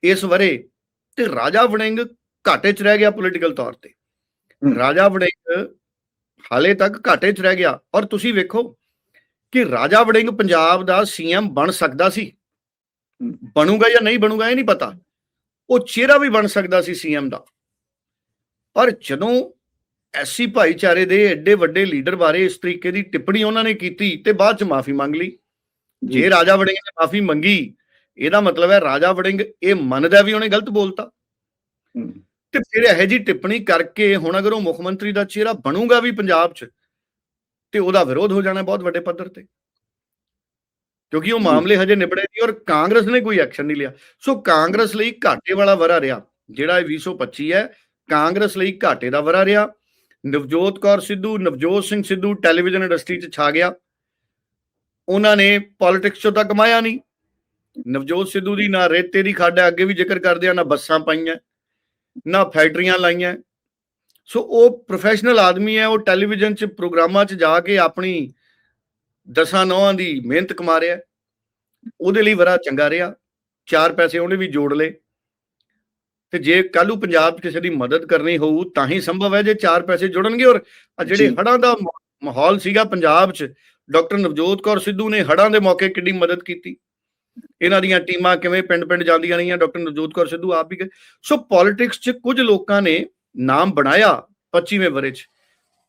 ਇਸ ਵਰੇ ਤੇ ਰਾਜਾ ਵੜਿੰਗ ਘਾਟੇ 'ਚ ਰਹਿ ਗਿਆ ਪੋਲੀਟੀਕਲ ਤੌਰ ਤੇ। ਰਾਜਾ ਵੜਿੰਗ ਹਾਲੇ ਤੱਕ ਘਾਟੇ 'ਚ ਰਹਿ ਗਿਆ। ਔਰ ਤੁਸੀਂ ਵੇਖੋ ਕਿ ਰਾਜਾ ਵੜਿੰਗ ਪੰਜਾਬ ਦਾ ਸੀਐਮ ਬਣ ਸਕਦਾ ਸੀ। ਬਣੂਗਾ ਜਾਂ ਨਹੀਂ ਬਣੂਗਾ ਇਹ ਨਹੀਂ ਪਤਾ। ਉਹ ਚਿਹਰਾ ਵੀ ਬਣ ਸਕਦਾ ਸੀ ਸੀਐਮ ਦਾ। ਪਰ ਜਦੋਂ ਐਸੀ ਭਾਈਚਾਰੇ ਦੇ ਐਡੇ ਵੱਡੇ ਲੀਡਰ ਬਾਰੇ ਇਸ ਤਰੀਕੇ ਦੀ ਟਿੱਪਣੀ ਉਹਨਾਂ ਨੇ ਕੀਤੀ ਤੇ ਬਾਅਦ ਚ ਮਾਫੀ ਮੰਗ ਲਈ। ਜੇ। ਰਾਜਾ ਵੜਿੰਗ ਨੇ ਮਾਫੀ ਮੰਗੀ ਇਹਦਾ ਮਤਲਬ ਹੈ ਰਾਜਾ ਵੜਿੰਗ ਇਹ ਮੰਨਦਾ ਵੀ ਉਹਨੇ ਗਲਤ ਬੋਲਤਾ। ਤੇ ਫਿਰ ਇਹ ਜੀ ਟਿੱਪਣੀ ਕਰਕੇ ਹੁਣ ਅਗਰ ਉਹ ਮੁੱਖ ਮੰਤਰੀ ਦਾ ਚਿਹਰਾ ਬਣੂਗਾ ਵੀ ਪੰਜਾਬ 'ਚ ਤੇ ਉਹਦਾ ਵਿਰੋਧ ਹੋ ਜਾਣਾ ਬਹੁਤ ਵੱਡੇ ਪੱਧਰ ਤੇ। ਕਿਉਂਕਿ ਉਹ ਮਾਮਲੇ ਹਜੇ ਨਿਬੜੇ ਨਹੀਂ ਔਰ ਕਾਂਗਰਸ ਨੇ ਕੋਈ ਐਕਸ਼ਨ ਨਹੀਂ ਲਿਆ। ਸੋ ਕਾਂਗਰਸ ਲਈ ਘਾਟੇ ਵਾਲਾ ਵਰਾ ਰਿਹਾ ਜਿਹੜਾ ਇਹ 2025 ਹੈ ਕਾਂਗਰਸ ਲਈ ਘਾਟੇ ਦਾ ਵਰਾ ਰਿਹਾ। ਨਵਜੋਤ ਕੌਰ ਸਿੱਧੂ, ਨਵਜੋਤ ਸਿੰਘ ਸਿੱਧੂ ਟੈਲੀਵਿਜ਼ਨ ਇੰਡਸਟਰੀ 'ਚ ਛਾ ਗਿਆ। ਉਹਨਾਂ ਨੇ ਪੋਲਿਟਿਕਸ 'ਚੋਂ ਤਾਂ ਕਮਾਇਆ ਨਹੀਂ। ਨਵਜੋਤ ਸਿੱਧੂ ਦੀ ਨਾ ਰੇਤੇ ਦੀ ਖੱਡ ਹੈ, ਅੱਗੇ ਵੀ ਜ਼ਿਕਰ ਕਰਦੇ ਆ, ਨਾ ਬੱਸਾਂ ਪਾਈਆਂ, ਨਾ ਫੈਕਟਰੀਆਂ ਲਾਈਆਂ। ਸੋ ਉਹ ਪ੍ਰੋਫੈਸ਼ਨਲ ਆਦਮੀ ਹੈ, ਉਹ ਟੈਲੀਵਿਜ਼ਨ 'ਚ ਪ੍ਰੋਗਰਾਮਾਂ 'ਚ ਜਾ ਕੇ ਆਪਣੀ ਦਸਾਂ ਨੌਹਾਂ ਦੀ ਮਿਹਨਤ ਕਮਾ ਰਿਹਾ। ਉਹਦੇ ਲਈ ਬੜਾ ਚੰਗਾ ਰਿਹਾ। ਚਾਰ ਪੈਸੇ ਉਹਨੇ ਵੀ ਜੋੜ ਲਏ। ਤੇ ਜੇ ਕੱਲੂ ਪੰਜਾਬ 'ਚ ਕਿਸੇ ਦੀ ਮਦਦ ਕਰਨੀ ਹੋਊ ਤਾਂ ਹੀ ਸੰਭਵ ਹੈ ਜੇ ਚਾਰ ਪੈਸੇ ਜੁੜਨਗੇ। ਔਰ ਜਿਹੜੇ ਹੜਾਂ ਦਾ ਮਾਹੌਲ ਸੀਗਾ ਪੰਜਾਬ 'ਚ ਡਾਕਟਰ ਨਵਜੋਤ ਕੌਰ ਸਿੱਧੂ ਨੇ ਹੜਾਂ ਦੇ ਮੌਕੇ ਕਿੰਨੀ ਮਦਦ ਕੀਤੀ। ਇਹਨਾਂ ਦੀਆਂ ਟੀਮਾਂ ਕਿਵੇਂ ਪਿੰਡ-ਪਿੰਡ ਜਾਂਦੀਆਂ ਰਹੀਆਂ ਡਾਕਟਰ ਨਵਜੋਤ ਕੌਰ ਸਿੱਧੂ ਆਪ ਵੀ ਗਏ। ਸੋ ਪੋਲਿਟਿਕਸ 'ਚ ਕੁਝ ਲੋਕਾਂ ਨੇ ਨਾਮ ਬਣਾਇਆ 25ਵੇਂ ਵਰੇ 'ਚ।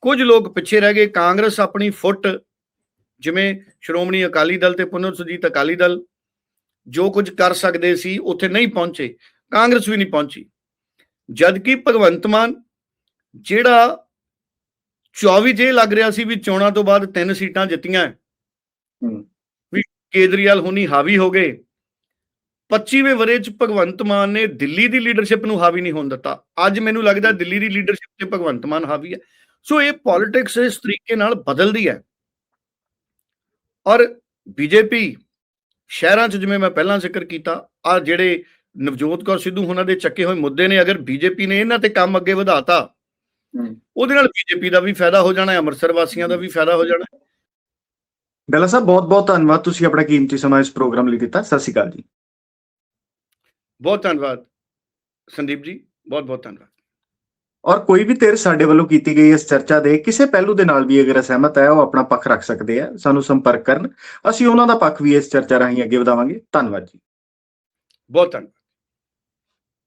ਕੁਝ ਲੋਕ ਪਿੱਛੇ ਰਹਿ ਗਏ ਕਾਂਗਰਸ ਆਪਣੀ ਫੁੱਟ ਜਿਵੇਂ ਸ਼੍ਰੋਮਣੀ ਅਕਾਲੀ ਦਲ ਤੇ ਪੁਨਰ ਸੁਜੀਤ ਅਕਾਲੀ ਦਲ ਜੋ ਕੁਝ ਕਰ ਸਕਦੇ ਸੀ ਉੱਥੇ ਨਹੀਂ ਪਹੁੰਚੇ। ਕਾਂਗਰਸ ਵੀ ਨਹੀਂ ਪਹੁੰਚੀ। ਜਦ ਕਿ ਭਗਵੰਤ ਮਾਨ ਜਿਹੜਾ 24 ਜੇ ਲੱਗ ਰਿਹਾ ਸੀ ਵੀ ਚੋਣਾਂ ਤੋਂ ਬਾਅਦ ਤਿੰਨ ਸੀਟਾਂ ਜਿੱਤੀਆਂ ਵੀ ਕੇਜਰੀਵਾਲ ਹੁਣੀ ਹਾਵੀ ਹੋ ਗਏ 25ਵੇਂ ਵਰੇ ਚ ਭਗਵੰਤ ਮਾਨ ਨੇ ਦਿੱਲੀ ਦੀ ਲੀਡਰਸ਼ਿਪ ਨੂੰ ਹਾਵੀ ਨਹੀਂ ਹੋਣ ਦਿੱਤਾ। ਅੱਜ ਮੈਨੂੰ ਲੱਗਦਾ ਦਿੱਲੀ ਦੀ ਲੀਡਰਸ਼ਿਪ ਤੇ ਭਗਵੰਤ ਮਾਨ ਹਾਵੀ ਹੈ। ਸੋ ਇਹ ਪੋਲਿਟਿਕਸ ਇਸ ਤਰੀਕੇ ਨਾਲ ਬਦਲਦੀ ਹੈ। ਔਰ ਬੀਜੇਪੀ ਸ਼ਹਿਰਾਂ 'ਚ ਜਿਵੇਂ ਮੈਂ ਪਹਿਲਾਂ ਜ਼ਿਕਰ ਕੀਤਾ ਆ ਜਿਹੜੇ ਨਵਜੋਤ ਕੌਰ ਸਿੱਧੂ ਉਹਨਾਂ ਦੇ ਚੱਕੇ ਹੋਏ ਮੁੱਦੇ ਨੇ ਅਗਰ ਬੀਜੇਪੀ ਨੇ ਇਹਨਾਂ ਤੇ ਕੰਮ ਅੱਗੇ ਵਧਾਤਾ ਉਹਦੇ ਨਾਲ ਬੀਜੇਪੀ ਦਾ ਵੀ ਫਾਇਦਾ ਹੋ ਜਾਣਾ ਹੈ ਅੰਮ੍ਰਿਤਸਰ ਵਾਸੀਆਂ ਦਾ ਵੀ ਫਾਇਦਾ ਹੋ ਜਾਣਾ ਹੈ। ਬੈਲਾ ਸਾਹਿਬ ਬਹੁਤ ਬਹੁਤ ਧੰਨਵਾਦ ਤੁਸੀਂ ਆਪਣਾ ਕੀਮਤੀ ਸਮਾਂ ਇਸ ਪ੍ਰੋਗਰਾਮ ਲਈ ਦਿੱਤਾ ਸਤਿ ਸ਼੍ਰੀ ਅਕਾਲ ਜੀ। ਬਹੁਤ ਧੰਨਵਾਦ ਸੰਦੀਪ ਜੀ ਬਹੁਤ ਬਹੁਤ ਧੰਨਵਾਦ। ਔਰ ਕੋਈ ਵੀ ਧਿਰ ਸਾਡੇ ਵੱਲੋਂ ਕੀਤੀ ਗਈ ਇਸ ਚਰਚਾ ਦੇ ਕਿਸੇ ਪਹਿਲੂ ਦੇ ਨਾਲ ਵੀ ਅਗਰ ਅਸਹਿਮਤ ਹੈ ਉਹ ਆਪਣਾ ਪੱਖ ਰੱਖ ਸਕਦੇ ਆ ਸਾਨੂੰ ਸੰਪਰਕ ਕਰਨ। ਅਸੀਂ ਉਹਨਾਂ ਦਾ ਪੱਖ ਵੀ ਇਸ ਚਰਚਾ ਰਾਹੀਂ ਅੱਗੇ ਵਧਾਵਾਂਗੇ। ਧੰਨਵਾਦ ਜੀ। ਬਹੁਤ ਧੰਨਵਾਦ।